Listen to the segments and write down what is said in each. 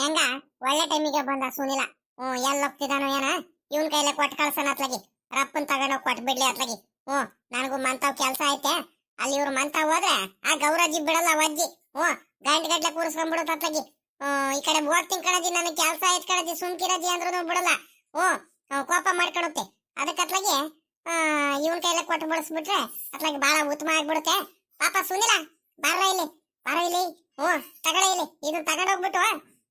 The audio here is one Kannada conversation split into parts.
ಹೆಂಗ? ಒಳ್ಳೆ ಟೈಮಿಗೆ ಬಂದ ಸುನಿಲ. ಹ್ಞೂ ಎಲ್ಲಿ ಹೋಗ್ತಿದಾನೋ ಏನ? ಇವನ್ ಕೈಲೆ ಕೊಟ್ ಕಳ್ಸೋಣ ಅತ್ಲಾಗಿ. ರಪ್ಪನ್ ತಗೊಂಡು ಕೊಟ್ಟು ಬಿಡ್ಲಿ ಅತ್ಲಾಗಿ. ಹ್ಞೂ ನನಗೂ ಮಂತಾವ್ ಕೆಲಸ ಐತೆ. ಅಲ್ಲಿ ಇವ್ರು ಮಂತಾವ್ ಹೋದ್ರೆ ಆ ಗೌರಾಜಿ ಬಿಡಲ್ಲ ಅಜ್ಜಿ ಹ್ಞೂ ಗಂಟ್ ಗಂಟ್ಲೆ ಕೂರಿಸ್ಕೊಂಡ್ಬಿಡುತ್ತ ಅತ್ಲಾಗಿ. ಈ ಕಡೆ ಹೋಗ್ತೀನಿ ಕಣಜಿ ನನಗೆ ಕೆಲಸ ಐತ್ ಕಣಜಿ ಸುಮ್ಕಿರಜಿ ಅಂದ್ರೂ ಬಿಡಲ್ಲ. ಹ್ಞೂ ಕೋಪ ಮಾಡ್ಕೊಡುತ್ತೆ ಅದಕ್ಕೆ ಅತ್ಲಾಗಿ ಇವನ್ ಕೈಲೆ ಕೊಟ್ಟು ಬಳಸ್ಬಿಟ್ರೆ ಅತ್ಲಾಗಿ ಬಹಳ ಉತ್ತಮ ಆಗ್ಬಿಡುತ್ತೆ. ಪಾಪ ಸುನಿಲ ಬಾರ ಇಲ್ಲಿ ಬಾರ ಇಲ್ಲಿ. ಹ್ಞೂ ತಗೊಳ್ಳಿ ಇಲ್ಲಿ. ಇದು ತಗೊಂಡೋಗ್ಬಿಟ್ಟು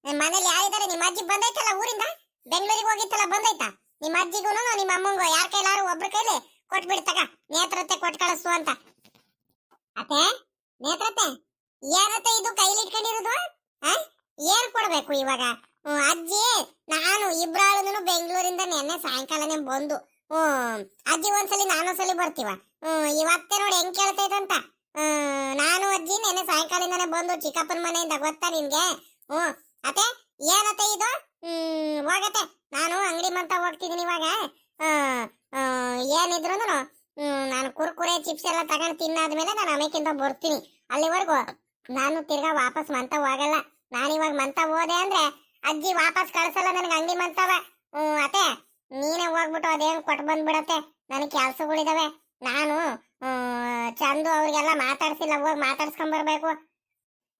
ಮನೇಲಿ ಯಾರಿದ್ದಾರೆ ನಿಮ್ಮ ಅಜ್ಜಿ ಬಂದೈತಲ್ಲ ಊರಿಂದ? ಬೆಂಗಳೂರಿಗೆ ಹೋಗಿತ್ತಲ್ಲ, ಬಂದೈತಾ? ನಿಮ್ಮ ಅಜ್ಜಿಗೂ ನಿಮ್ಮ ಅಮ್ಮಂಗೂ ಯಾರ ಕೈಲಾರು ಒಬ್ರ ಕೈಲಿ ಕೊಟ್ಬಿಡ್ತಗ ನೇತ್ರತೆ ಕೊಟ್ ಕಳಿಸು ಅಂತ. ಅತ್ತೆ, ನೇತ್ರತೆ, ಏನತ್ತೆ ಇದು ಕೈಲಿ ಇಟ್ಕೊಂಡಿರೋದು? ಏನ್ ಕೊಡ್ಬೇಕು ಇವಾಗ? ಅಜ್ಜಿ ನಾನು ಇಬ್ರಾಳುನು ಬೆಂಗಳೂರಿಂದ ನೆನ್ನೆ ಸಾಯಂಕಾಲನೇ ಬಂದು. ಹ್ಮ್, ಅಜ್ಜಿ ಒಂದ್ಸಲಿ ನಾನು ಸಲಿ ಬರ್ತೀವ? ಹ್ಮ್ ಇವತ್ತೆ ನೋಡಿ ಹೆಂಗ್ ಕೇಳ್ತೈತಂತ ನಾನು ಅಜ್ಜಿ ನೆನ್ನೆ ಸಾಯಂಕಾಲದಿಂದಾನೆ ಬಂದು ಚಿಕ್ಕಪ್ಪನ ಮನೆಯಿಂದ ಗೊತ್ತಾ ನಿನ್ಗೆ? ಹ್ಮ್ ಅತ್ತೆ, ಏನತ್ತೆ ಇದು? ಹೋಗತ್ತೆ. ನಾನು ಅಂಗಡಿ ಮಂತ ಹೋಗ್ತಿದ್ದೀನಿ ಇವಾಗ. ಏನಿದ್ರು ನಾನು ಕುರ್ಕುರೆ ಚಿಪ್ಸ್ ಎಲ್ಲ ತಗೊಂಡು ತಿನ್ನಾದ್ಮೇಲೆ ನಾನು ಅಮೇಕಿಂದ ಬರ್ತೀನಿ. ಅಲ್ಲಿವರೆಗೂ ನಾನು ತಿರ್ಗಾ ವಾಪಸ್ ಮಂತ ಹೋಗಲ್ಲ ನಾನು ಇವಾಗ ಮಂತ ಹೋದೆ ಅಂದ್ರೆ ಅಜ್ಜಿ ವಾಪಸ್ ಕಳ್ಸಲ್ಲ ನನಗೆ ಅಂಗಡಿ ಮಂತವ. ಹ್ಮ್, ಅತ್ತೆ, ನೀನೇ ಹೋಗ್ಬಿಟ್ಟು ಅದೇನ್ ಕೊಟ್ಟು ಬಂದ್ಬಿಡತ್ತೆ? ನನಗೆ ಕೆಲ್ಸಗಳಿದಾವೆ. ನಾನು ಚಂದು ಅವ್ರಿಗೆಲ್ಲ ಮಾತಾಡ್ಸಿಲ್ಲ, ಹೋಗಿ ಮಾತಾಡ್ಸ್ಕೊಂಡ್ ಬರ್ಬೇಕು.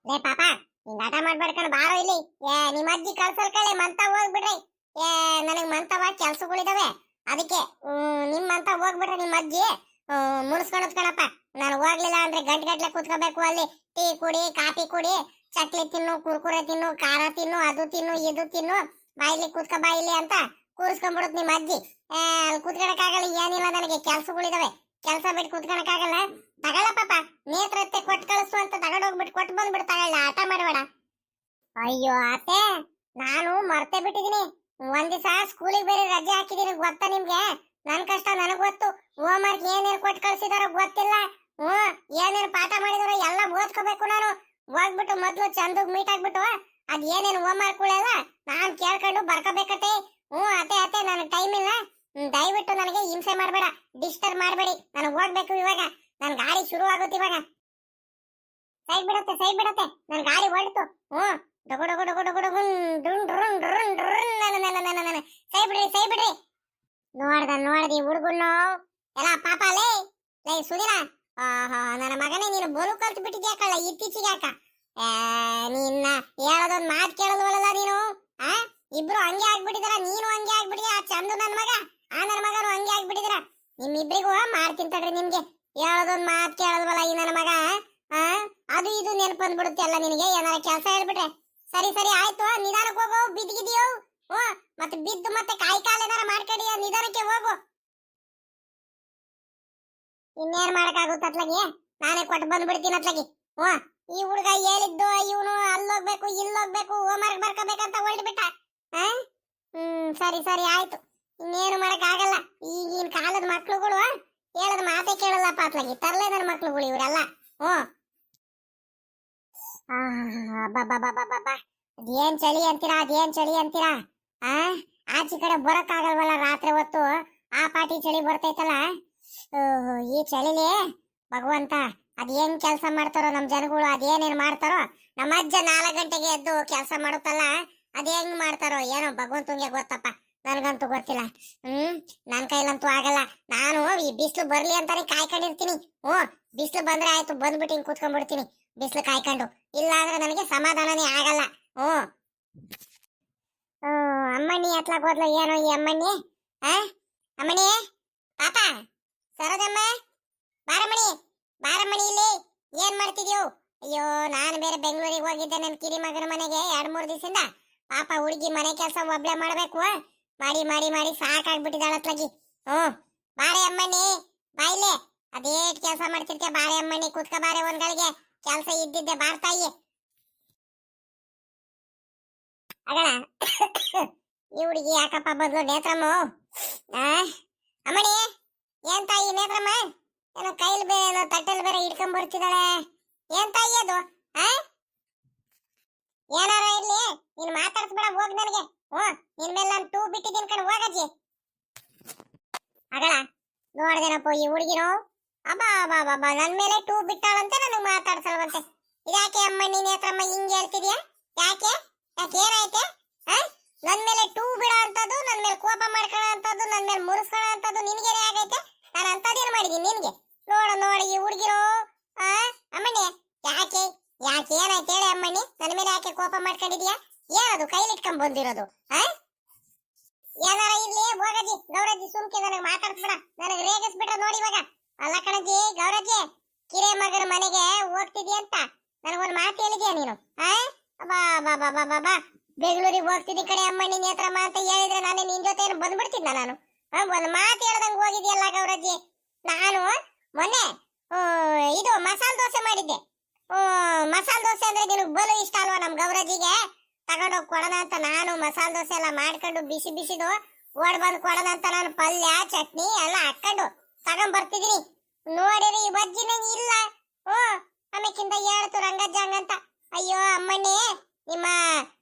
ಲೇ, ಪಾಪ ಹಿಂಗ್ ಆಟ ಮಾಡ್ಬೇಡ್ಕೊಂಡು ಬಾರೋ ಇಲ್ಲಿ. ಏ ನಿಮ್ಮ ಅಜ್ಜಿ ಕಳ್ಸಲ್ ಕಳೆ ಮಂತ ಹೋಗ್ಬಿಡ್ರಿ. ಏ, ನನಗ್ ಮಂತವ ಕೆಲ್ಸಗಳಿದಾವೆ ಅದಕ್ಕೆ ನಿಮ್ ಮಂತ ಹೋಗ್ಬಿಡ್ರಿ ನಿಮ್ಮ ಅಜ್ಜಿ. ಮುನ್ಸ್ಕೊಂಡ್ ಕಣಪ್ಪ ನಾನು ಹೋಗ್ಲಿಲ್ಲ ಅಂದ್ರೆ ಗಂಟ್ ಗಟ್ಲೆ ಕೂತ್ಕೋಬೇಕು ಅಲ್ಲಿ. ಟೀ ಕುಡಿ, ಕಾಫಿ ಕುಡಿ, ಚಕ್ಲಿ ತಿನ್ನು, ಕುರ್ಕುರೆ ತಿನ್ನು, ಖಾರ ತಿನ್ನು, ಅದು ತಿನ್ನು, ಇದು ತಿನ್ನು. ಬಾಯಿಲಿ ಕೂತ್ಕೋ, ಬಾಯಿಲಿ ಅಂತ ಕೂರಿಸ್ಕೊಂಡ್ಬಿಡುತ್ತೆ ನಿಮ್ಮ ಅಜ್ಜಿ. ಅಲ್ಲಿ ಕೂತ್ಕೊಳಕ್ಕಾಗಲ್ಲ ಏನಿಲ್ಲ, ನನಗೆ ಕೆಲ್ಸಗಳಿದಾವೆ ಕೆಲ್ಸ ಬಿಟ್ಟು ಆಗಲ್ಲ ತಗೊಳ್ಳ ಪಾಪ, ನೇತ್ರತ್ತೆ ಕೊಟ್ಟು ಕಳಿಸು ಅಂತ ತಗೊಂಡೋಗ್ಬಿಟ್ಟು ಕೊಟ್ಟು ಬಂದ್ಬಿಟ್ಟು ತಗೊಳ್ಳ. ಆಟ ಮಾಡಬೇಡ. ಅಯ್ಯೋ, ಆತೆ, ನಾನು ಮರ್ತೆ ಬಿಟ್ಟಿದೀನಿ. ಒಂದ್ ದಿವಸ ಸ್ಕೂಲಿಗೆ ಬೇರೆ ರಜೆ ಹಾಕಿದೀನಿ ಗೊತ್ತಾ ನಿಮ್ಗೆ? ನನ್ ಕಷ್ಟ ನನಗ್ ಗೊತ್ತು. ಹೋಮ್ ವರ್ಕ್ ಏನೇನು ಕೊಟ್ಟು ಕಳ್ಸಿದಾರೋ ಗೊತ್ತಿಲ್ಲ. ಹ್ಮ್ ಏನೇನು ಪಾಠ ಮಾಡಿದಾರೋ ಎಲ್ಲ ಓದ್ಕೋಬೇಕು ನಾನು. ಹೋಗ್ಬಿಟ್ಟು ಮೊದ್ಲು ಚಂದಗ್ ಮೀಟ್ ಆಗ್ಬಿಟ್ಟು, ಅದ್ ಏನೇನು ಹೋಮ್ ವರ್ಕ್ ನಾನ್ ಕೇಳ್ಕೊಂಡು ಬರ್ಕೋಬೇಕತ್ತೆ. ಹ್ಮ್ ಅತ್ತೆ ಅತ್ತೆ ನನ್ ಟೈಮ್ ಇಲ್ಲ. ದಯವಿಟ್ಟು ನನಗೆ ಹಿಂಸೆ ಮಾಡಬೇಡ ಡಿಸ್ಟರ್ಬ್ ಮಾಡಬೇಡಿ. ನಾನು ಹೋಗ್ಬೇಕು ಇವಾಗ ನನ್ನ ಗಾಡಿ ಶುರು ಆಗುತ್ತೆ ಇವಾಗ. ಸೈಡ್ ಬಿಡತ್ತೆ ಸೈಡ್ ಬಿಡತ್ತೆ. ನನ್ನ ಗಾಡಿ ಹೊರಡ್ತು ಹ್ಞೂ. ಡಗು ಡಗು ಡಗು ಡಗು ಡಗು, ಡುನ್, ಡ್ರುನ್ ಡ್ರುನ್ ಡ್ರುನ್ ನನ ನನ ನನ ನನ ಸೈ ಬಿಡ್ರಿ ಸೈ ಬಿಡ್ರಿ. ನೋಡ್ದ, ನೋಡ್ದಿ ಹುಡುಗನ್ನು ಎಲ್ಲ ಪಾಪ ಲೇ. ಲೇ ಸುದಿನ ಆಹಾ, ನನ್ನ ಮಗನೇ, ನೀನು ಬಲು ಕಲ್ತು ಬಿಟ್ಟಿದ್ಯಾ ಕಳ್ಳ, ಇತ್ತೀಚೆಗೆ ಯಾಕ? ನಿನ್ನ ಹೇಳೋದೊಂದ್ ಮಾತು ಕೇಳೋದು ನೀನು? ಆ? ಇಬ್ರು ಹಂಗೆ ಆಗ್ಬಿಟ್ಟಿದಾರ, ನೀನು ಹಂಗೆ ಆಗ್ಬಿಟ್ಟಿದ್ಯಾ? ಚಂದು ನನ್ನ ಮಗ? ಆ ನನ್ನ ಮಗನು ಹಂಗೆ ಆಗ್ಬಿಟ್ಟಿದ್ರ ನಿಮ್ಮಿಬ್ರಿಗೂ ಮಾಡ್ತೀನಿ ತಡ್ರಿ ನಿಮ್ಗೆ. ಹೇಳೋದೊಂದ್ ಮಾತು ಕೇಳೋದ್ವಲ್ಲ ಈ ನನ್ನ ಮಗ? ಆ? ಅದು ಇದು ನೆನಪು ಬಂದ್ಬಿಡುತ್ತೆ ಅಲ್ಲ ನಿನಗೆ? ಏನಾರ ಕೆಲಸ ಹೇಳ್ಬಿಟ್ರೆ. ಸರಿ ಸರಿ, ಆಯ್ತು, ನಿಧಾನಕ್ಕೆ ಹೋಗೋ ಬಿದ್ದಿಗಿದೆಯೋ ಓ ಮತ್ತೆ ಬಿದ್ದು ಮತ್ತೆ ಕಾಯಿ ಕಾಲು ಏನಾರ ನಿಧಾನಕ್ಕೆ ಹೋಗು. ಇನ್ನೇನ್ ಮಾಡಕ್ಕಾಗುತ್ತೆ ಅತ್ಲಾಗಿ ನಾನೇ ಕೊಟ್ಟು ಬಂದ್ಬಿಡ್ತೀನಿ ಅತ್ಲಾಗಿ. ಓ ಈ ಹುಡುಗ ಹೇಳಿದ್ದು, ಇವನು ಅಲ್ಲೋಗ್ಬೇಕು, ಇಲ್ಲೋಗ್ಬೇಕು ಹೋಮ್ವರ್ಕ್ ಬರ್ಕೋಬೇಕಂತ ಹೊರಡ್ಬಿಟ್ಟ? ಹ್ಮ್, ಸರಿ ಸರಿ, ಆಯ್ತು. ಇನ್ನೇನು ಮಾಡಕ್ಕಾಗಲ್ಲ. ಈಗಿನ ಕಾಲದ ಮಕ್ಳುಗಳು ಹೇಳದ ಮಾತೇ ಕೇಳಲ್ಲ ಪಾತ್ಲಾಗಿ ತರಲೇ ನನ್ನ ಮಕ್ಳುಗಳು ಇವರೆಲ್ಲ. ಹ್ಞೂ. ಅದೇನ್ ಚಳಿ ಅಂತೀರಾ ಅದೇನ್ ಚಳಿ ಅಂತೀರಾ? ಆ ಆಚೆ ಕಡೆ ಬರೋಕ್ಕಾಗಲ್ವಲ್ಲ ರಾತ್ರಿ ಹೊತ್ತು? ಆ ಪಾಟಿ ಚಳಿ ಬರ್ತೈತಲ್ಲ? ಓಹೋ, ಈ ಚಳಿಲಿ ಭಗವಂತ ಅದೇನ್ ಕೆಲಸ ಮಾಡ್ತಾರೋ ನಮ್ಮ ಜನಗಳು ಅದೇನೇನ್ ಮಾಡ್ತಾರೋ? ನಮ್ಮ ಅಜ್ಜ ನಾಲ್ಕು ಗಂಟೆಗೆ ಎದ್ದು ಕೆಲಸ ಮಾಡುತ್ತಲ್ಲ ಅದ್ ಹೆಂಗ್ ಮಾಡ್ತಾರೋ? ಏನೋ ಭಗವಂತಂಗೆ ಗೊತ್ತಪ್ಪ. ನನ್ಗಂತೂ ಗೊತ್ತಿಲ್ಲ. ಹ್ಮ್, ನನ್ ಕೈಲಂತೂ ಆಗಲ್ಲ. ನಾನು ಈ ಬಿಸಿಲು ಬರ್ಲಿ ಅಂತಾನೆ ಕಾಯ್ಕೊಂಡಿರ್ತೀನಿ. ಓ ಬಿಸಿಲು ಬಂದ್ರೆ ಆಯ್ತು, ಬಂದ್ಬಿಟ್ಟು ಹಿಂಗ್ ಕೂತ್ಕೊಂಡ್ಬಿಡ್ತೀನಿ. ಬಿಸಿಲು ಕಾಯ್ಕೊಂಡು. ಇಲ್ಲ ಅಂದ್ರೆ ನನಗೆ ಸಮಾಧಾನನೇ ಆಗಲ್ಲ. ಓ, ಅಮ್ಮಣ್ಣಿ ಎತ್ಲಾಕ್ ಹೋದ್ಲ. ಏನೋ ಈ ಅಮ್ಮಣ್ಣಿ? ಆ? ಅಮ್ಮಣ್ಣಿ? ಪಾಪ? ಸರದಮ್ಮ ಬಾರಮ್ಮಣಿ? ಬಾರಮ್ಮಣಿ ಇಲ್ಲಿ? ಏನ್ ಮಾಡ್ತಿದ್ಯೋ? ಅಯ್ಯೋ, ನಾನು ಬೇರೆ ಬೆಂಗಳೂರಿಗೆ ಹೋಗಿದ್ದೆ ನನ್ನ ಕಿರಿ ಮಗನ ಮನೆಗೆ ಎರಡು ಮೂರು ದಿವಸದಿಂದ. ಪಾಪ ಹುಡುಗಿ ಮನೆ ಕೆಲಸ ಒಬ್ಳೆ ಮಾಡ್ಬೇಕು. ಮಾಡಿ ಮಾಡಿ ಮಾಡಿ ಸಾಕಾಗ್ಬಿಟ್ಟಿದ್ದಾಳತ್ಲಾಗಿ ಹ್ಞೂ, ಬಾರೆ ಅಮ್ಮನಿ ಬಾಯ್ಲೆ ಅದೇಟ್ ಕೆಲಸ ಮಾಡ್ತಿರ್ತೀಯ ಬಾರೆ ಅಮ್ಮಣ್ಣಿ, ಕುತ್ಕ ಬಾರೆ ಒಂದ್ಗಳಿಗೆ ಕೆಲಸ ಇದ್ದಿದ್ದೆ ಬಾರ್ತಾಯಿ ಅಗಳ, ಈ ಹುಡುಗಿ ಯಾಕಪ್ಪ ಬದಲು ನೇತ್ರಮ್ಮ ಅಮ್ಮಣಿ ಏನ್ ತಾಯಿ ನೇತ್ರಮ್ಮ ಏನೋ ಕೈಲಿ ಬೇರೆ ತಟ್ಟೆಲ್ ಬೇರೆ ಹಿಡ್ಕೊಂಡ್ ಬರ್ತಿದ್ದಾಳೆ. ಏನ್ ತಾಯಿ ಅದು ಏನಾರ ಇರ್ಲಿ, ನೀನ್ ಮಾತಾಡ್ಸ್ಬೇಡ, ಹೋಗ್ ನನಗೆ. ಹ್ಞೂ ನಿನ್ ಮೇಲೆ ನಾನು ಟೂ ಬಿಟ್ಟಿದ್ದೀನಿ ಕಣ್, ಹೋಗಜ್ಜಿ. ಅಗಳ ನೋಡ್ದೇನಪ್ಪ ಈ ಹುಡುಗಿನೋ? ಅಬ್ಬಾ ಅಬ್ಬಾ ಅಬ್ಬಾ ನನ್ ಮೇಲೆ ಟೂ ಬಿಟ್ಟಾಳಂತೆ ನನಗೆ ಮಾತಾಡ್ಸಲ್ವಂತೆ. ಇದ್ಯಾಕೆ ಅಮ್ಮ, ನೀನ್ ನೇತ್ರಮ್ಮ ಹಿಂಗ್ ಯಾಕೆ? ಯಾಕೆ ಏನಾಯ್ತೆ? ಆ? ನನ್ ಮೇಲೆ ಟೂ ಬಿಡೋ ಅಂತದ್ದು ನನ್ ಮೇಲೆ ಕೋಪ ಮಾಡ್ಕೊಳ್ಳೋ ಅಂತದ್ದು ನನ್ ಮೇಲೆ ಮುರಿಸ್ಕೊಳ್ಳೋ ಅಂತದ್ದು ನಿನ್ಗೇನೆ ಆಗೈತೆ? ನಾನು ಅಂತದೇನು ಮಾಡಿದೀನಿ ನಿನ್ಗೆ? ನೋಡು, ನೋಡಿ ಈ ಹುಡುಗಿರೋ ಆ, ಅಮ್ಮಣ್ಣಿ, ಯಾಕೆ? ಯಾಕೆ ಏನಾಯ್ತು ಹೇಳಿ ಅಮ್ಮಣ್ಣಿ? ನನ್ನ ಮೇಲೆ ಯಾಕೆ ಕೋಪ ಮಾಡ್ಕೊಂಡಿದ್ಯಾ? ಏನದು? ಕೈಲಿಟ್ಕೊಂಡ್ ಬಂದಿರೋದು ಏನಾರ ಇಲ್ಲಿ ಹೋಗಜ್ಜಿ ಗೌರಜ್ಜಿ, ಸುಮ್ಕೆ ನನಗೆ ಮಾತಾಡ್ಸ್ಬಿಡ. ನನಗೆ ರೇಗಿಸ್ಬಿಟ್ರ ನೋಡಿ ಇವಾಗ. ಅಲ್ಲ ಕಣಜ್ಜಿ, ಗೌರಜ್ಜಿ ಕಿರೆ ಮಗನ ಮನೆಗೆ ಹೋಗ್ತಿದ್ಯಾ ಅಂತ ನನಗೊಂದು ಮಾತು ಹೇಳಿದ್ಯಾ ನೀನು, ಆ? ಬಾ ಬಾ ಬಾ ಬಾ ಬಾ ಬಾ. ಬೆಂಗಳೂರಿಗೆ ಹೋಗ್ತಿದ್ದಿ ಕಡೆ ಅಮ್ಮಣ್ಣಿ ನೇತ್ರಮ್ಮ ಅಂತ ಹೇಳಿದ್ರೆ ನಾನು ನಿನ್ ಜೊತೆ ಬಂದ್ಬಿಡ್ತಿದ್ನ ನಾನು. ಒಂದು ಮಾತು ಹೇಳ್ದಂಗೆ ಹೋಗಿದ್ಯಲ್ಲ ಗೌರಜ್ಜಿ. ನಾನು ಮೊನ್ನೆ ಇದು ಮಸಾಲೆ ದೋಸೆ ಮಾಡಿದ್ದೆ. ಮಸಾಲೆ ದೋಸೆ ಅಂದ್ರೆ ನಿನಗೆ ಬಲು ಇಷ್ಟ ಅಲ್ವಾ ನಮ್ಮ ಗೌರಜ್ಜಿಗೆ? ತಗೊಂಡೋಗಿ ಕೊಡೋಣ ಅಂತ ನಾನು ಮಸಾಲೆ ದೋಸೆ ಎಲ್ಲ ಮಾಡ್ಕೊಂಡು ಬಿಸಿ ಬಿಸಿದು ಓಡ್ ಬಂದು ಕೊಡೋಣ ಅಂತ ನಾನು ಪಲ್ಯ, ಚಟ್ನಿ ಎಲ್ಲ ಹಾಕೊಂಡು ತಗೊಂಡ್ ಬರ್ತಿದೀನಿ ನೋಡಿರಿ ಈ ಇಲ್ಲ. ಓ ಆಮೇಕಿಂತ ಹೇಳ್ತು ರಂಗಜ್ಜಂಗ ಅಂತ. ಅಯ್ಯೋ, ಅಮ್ಮಣ್ಣಿ, ನಿಮ್ಮ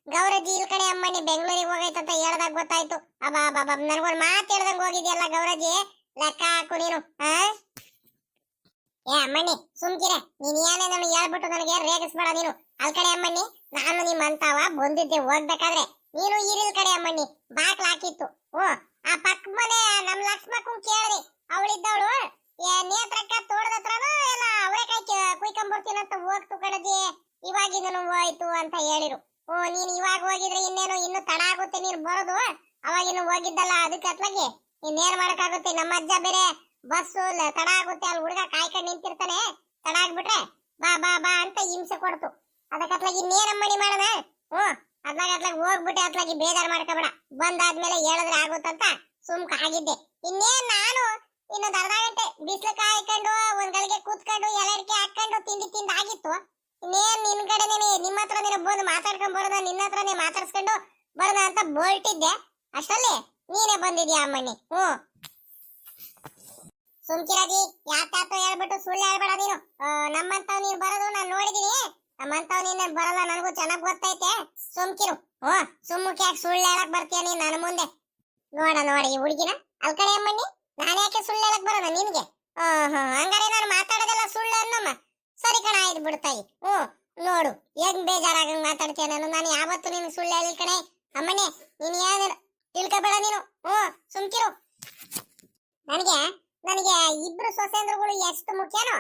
ಗೌರಜ್ಜಿ ಇಲ್ ಕಡೆ ಅಮ್ಮಣ್ಣಿ ಬೆಂಗಳೂರಿಗೆ ಹೋಗೈತಂತ ಹೇಳ್ದಾಗ ಗೊತ್ತಾಯ್ತು. ಅಬ್ಬಾ ಬಾಬಾ ನನ್ಗೊಂದು ಮಾತು ಹೇಳ್ದಂಗೆ ಹೋಗಿದ್ಯಲ್ಲ ಗೌರಜ್ಜಿ ಲೆಕ್ಕ ಹಾಕು ನೀನು, ಆ? ಏ, ಅಮ್ಮಣ್ಣಿ, ಸುಮ್ಕಿರೆ. ನೀನ್ ಏನೇ ನನಗೆ ಹೇಳ್ಬಿಟ್ಟು ನನಗೆ ರೇಗಿಸ್ಬೇಡ ನೀನು. ಅಲ್ ಕಡೆ ಅಮ್ಮಣ್ಣಿ ನಾನು ನಿಮ್ಮಂತವ ಬಂದಿದ್ದೆ, ಹೋಗ್ಬೇಕಾದ್ರೆ. ನೀನು ಇರಿಲ್ ಕಡೆ ಅಮ್ಮಣ್ಣಿ ಬಾಕ್ಲ ಹಾಕಿತ್ತು. ಓ, ಆ ಪಕ್ಕ ಮನೆ, ನಮ್ ಲಕ್ಷ್ಮಕ್ಕೂ ಕೇಳ್ರಿ. ಅವಳಿದ್ದವಳು ನೇತ್ರಕ್ಕ ತೋಟದ ಹತ್ರನೋ ಎಲ್ಲ ಅವರೆಕಾಯಿ ಕುಯ್ಕೊಂಬರ್ತೀನಿ ಅಂತ ಹೋಗ್ತು ಕಣದಿ ಇವಾಗಿಂದನು ಹೋಯ್ತು ಅಂತ ಹೇಳಿರು. ಓ, ನೀನ್ ಇವಾಗ ಹೋಗಿದ್ರೆ ಇನ್ನೇನು, ಇನ್ನು ತಡ ಆಗುತ್ತೆ ನೀನ್ ಬರೋದು? ಅವಾಗಿನ್ನು ಹೋಗಿದ್ದಲ್ಲ ಅದಕ್ಕೆ ಅತ್ಲಾಗಿ. ಇನ್ನೇನ್ ಮಾಡಕ್ಕಾಗುತ್ತೆ? ನಮ್ಮ ಅಜ್ಜ ಬೇರೆ ಬಸ್ಸು ತಡ ಆಗುತ್ತೆ, ಅಲ್ಲಿ ಹುಡುಗ ಕಾಯ್ಕೊಂಡು ನಿಂತಿರ್ತಾನೆ. ತಡ ಆಗ್ಬಿಟ್ರೆ ಬಾ ಬಾ ಬಾ ಅಂತ ಹಿಂಸೆ ಕೊಡ್ತು. ಅದಕ್ಕತ್ಲಾಗಿ ಇನ್ನೇನಮ್ಮಣಿ ಮಾಡೋಣ? ಓ ಅದ್ಲಾಗ ಅದ್ಲಾಗ ಹೋಗ್ಬಿಟ್ಟೆ, ಅತ್ಲಾಗಿ ಬೇಜಾರು ಮಾಡ್ಕೋಬೇಡ. ಬಂದಾದ್ಮೇಲೆ ಹೇಳಿದ್ರೆ ಆಗುತ್ತಂತ ಸುಮ್ಕ ಆಗಿದ್ದೆ. ಇನ್ನೇನ್ ನಾನು ಇನ್ನೊಂದು ಅರ್ಧ ಗಂಟೆ ಬಿಸಿಲು ಕಾಯ್ಕೊಂಡು ಒಂದ್ ಗಳಿಗೆ ಕೂತ್ಕೊಂಡು ಎಲಡಿಕೆ ಹಾಕೊಂಡು ತಿಂಡಿ ತಿಂದು ಆಗಿತ್ತು ಇನ್ನೇನ್ ನಿನ್ ಕಡೆನೇ ನಿಮ್ಮ ಹತ್ರನೇ ಬಂದು ಮಾತಾಡ್ಕೊಂಡ್ ಬರೋದ, ನಿನ್ನ ಹತ್ರನೇ ಮಾತಾಡ್ಸ್ಕೊಂಡು ಬರೋದ ಅಂತ ಬೋಲ್ಟಿದ್ದೆ. ಅಷ್ಟಲ್ಲಿ ನೀನೇ ಬಂದಿದ್ಯಾ ಅಮ್ಮಣ್ಣಿ? ಹ್ಞೂ. ಸುಮ್ಕಿರಾಜಿ ಯಾತಾತೋ ಹೇಳ್ಬಿಟ್ಟು ಸುಳ್ಳು ಹೇಳ್ಬೇಡ ನೀನು. ನಮ್ಮಂತ ನೀನ್ ಬರೋದು ನಾನು ನೋಡಿದೀನಿ. ನಮ್ಮಂತವ್ ನೀನ್ ಬರಲ್ಲ, ನನಗೂ ಚೆನ್ನಾಗ್ ಗೊತ್ತೈತೆ. ಸುಮ್ಕಿರು. ಓ ಸುಮ್ಮಕ್ಕೆ ಯಾಕೆ ಸುಳ್ಳು ಹೇಳಕ್ ಬರ್ತೀಯ ನೀನ್ ನನ್ನ ಮುಂದೆ? ನೋಡ ನೋಡ ಈ ಹುಡುಗಿನ. ಅಲ್ ಕಡೆ ಅಮ್ಮಣ್ಣಿ, ನಾನು ಯಾಕೆ ಸುಳ್ಳು ಹೇಳಕ್ ಬರೋಣ ನಿನ್ಗೆ? ಹ್ಮ್ ಹಂಗಾರೆ ನಾನು ಮಾತಾಡೋದೆಲ್ಲ ಸುಳ್ಳು ಅನ್ನಮ್ಮ. ಸರಿ ಕಣ, ಆಯ್ತು ಬಿಡ್ತಾಯಿ ಹ್ಞೂ, ನೋಡು, ಹೆಂಗ್ ಬೇಜಾರಾಗಂಗ್ ಮಾತಾಡ್ತೀಯ ನಾನು? ನಾನು ಯಾವತ್ತು ನಿನ್ ಸುಳ್ಳು ಹೇಳಿಲ್ ಕಣೆ. ಅಮ್ಮಣ್ಣಿ, ನೀನ್ ಯಾವ್ದು ತಿಳ್ಕೊಬೇಡ ನೀನು. ಹ್ಞೂ, ಸುಮ್ಕಿರು. ನನಗೆ ನನಗೆ ಇಬ್ರು ಸೊಸೆಂದ್ರುಗಳು ಎಷ್ಟು ಮುಖ್ಯನೋ?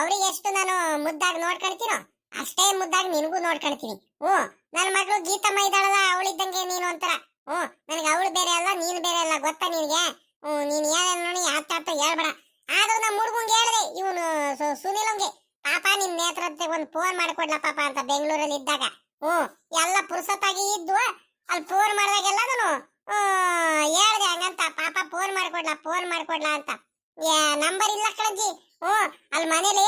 ಅವ್ರಿಗೆ ಎಷ್ಟು ನಾನು ಮುದ್ದಾಗಿ ನೋಡ್ಕೊಳ್ತೀನೋ? ಅಷ್ಟೇ ಮುದ್ದಾಗ ನಿನಗೂ ನೋಡ್ಕೊಳ್ತೀನಿ ಓ ನನ್ನ ಮಗಳು ಗೀತಮ್ಮ ಇದ್ದಾಳಲ್ಲ ಅವಳಿದ್ದಂಗೆ ನೀನು ಒಂಥರ ಹ್ಞೂ, ನನಗೆ ಅವಳು ಬೇರೆ ಅಲ್ಲ, ನೀನು ಬೇರೆ ಅಲ್ಲ, ಗೊತ್ತಾ ನಿನಗೆ? ಹ್ಞೂ, ನೀನು ಏನೇನು ನೋಡಿ ಆತ ಹೇಳ್ಬೇಡ. ಆದ್ರೂ ನಮ್ಮ ಹುಡುಗಂಗೆ ಹೇಳಿದೆ, ಇವನು ಸುನಿಲಂಗೆ, ಪಾಪ ನಿಮ್ಮ ನೇತ್ರತೆ ಒಂದು ಫೋನ್ ಮಾಡಿಕೊಡ್ಲ ಪಾಪ ಅಂತ ಬೆಂಗಳೂರಲ್ಲಿ ಇದ್ದಾಗ. ಹ್ಞೂ, ಎಲ್ಲ ಪುರ್ಸತ್ತಾಗಿ ಇದ್ದು ಅಲ್ಲಿ ಫೋನ್ ಮಾಡಿದಾಗೆಲ್ಲ ನಾನು ಹೇಳ್ದೆ ಹಂಗಂತ, ಪಾಪ ಫೋನ್ ಮಾಡ್ಕೊಡ್ಲಾ ಫೋನ್ ಮಾಡ್ಕೊಡ್ಲಾ ಅಂತ. ನಂಬರ್ ಇಲ್ಲ ಕಣಜ್ಜಿ. ಹ್ಞೂ ಅಲ್ಲಿ ಮನೇಲಿ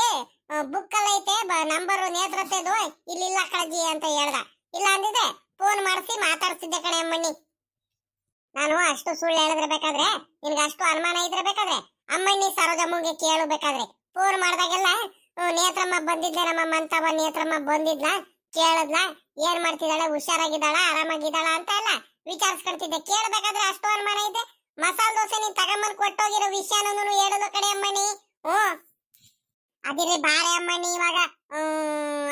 ಬುಕ್ ಎಲ್ಲ ಐತೆ ನಂಬರ್ ನೇತ್ರತೆದು, ಇಲ್ಲಿಲ್ಲ ಇಲ್ಲ ಕಣಜ್ಜಿ ಅಂತ ಹೇಳ್ದ. ಇಲ್ಲ ಅಂದಿದೆ ಫೋನ್ ಮಾಡಿಸಿ ಮಾತಾಡ್ತಿದ್ದೆ ಕಣೆ ಅಮ್ಮಣ್ಣಿ. ನಾನು ಅಷ್ಟು ಸುಳ್ಳು ಹೇಳಿದ್ರೆ ಬೇಕಾದ್ರೆ ನಿನ್ಗೆ ಅಷ್ಟು ಅನುಮಾನ ಇದ್ರೆ ಬೇಕಾದ್ರೆ ಅಮ್ಮಣ್ಣಿ ಸರೋಜಮ್ಮಗೆ ಕೇಳು ಬೇಕಾದ್ರೆ ಫೋನ್ ಮಾಡಿದಾಗೆಲ್ಲ ನೇತ್ರಮ್ಮ ಬಂದಿದ್ದೆ ನಮ್ಮ ಮಂತವ ನೇತ್ರಮ್ಮ ಬಂದಿದ್ಲ, ಕೇಳದ್ಲ, ಏನ್ ಮಾಡ್ತಿದ್ದಾಳೆ, ಹುಷಾರಾಗಿದ್ದಾಳ, ಆರಾಮಾಗಿದ್ದಾಳ ಅಂತ ಎಲ್ಲ ವಿಚಾರಿಸ್ಕೊಳ್ತಿದ್ದೆ. ಕೇಳಬೇಕಾದ್ರೆ ಅಷ್ಟು ಅನುಮಾನ ಇದೆ. ಮಸಾಲ ದೋಸೆ ನೀನ್ ತಗೊಂಬಂದ್ ಕೊಟ್ಟೋಗಿರೋ ವಿಷಯನೂ ಹೇಳೋದು ಕಡೆ ಅಮ್ಮಣ್ಣಿ. ಹ್ಮ್. ಅದಿರಿ ಬಾರೆ ನೀ ಇವಾಗ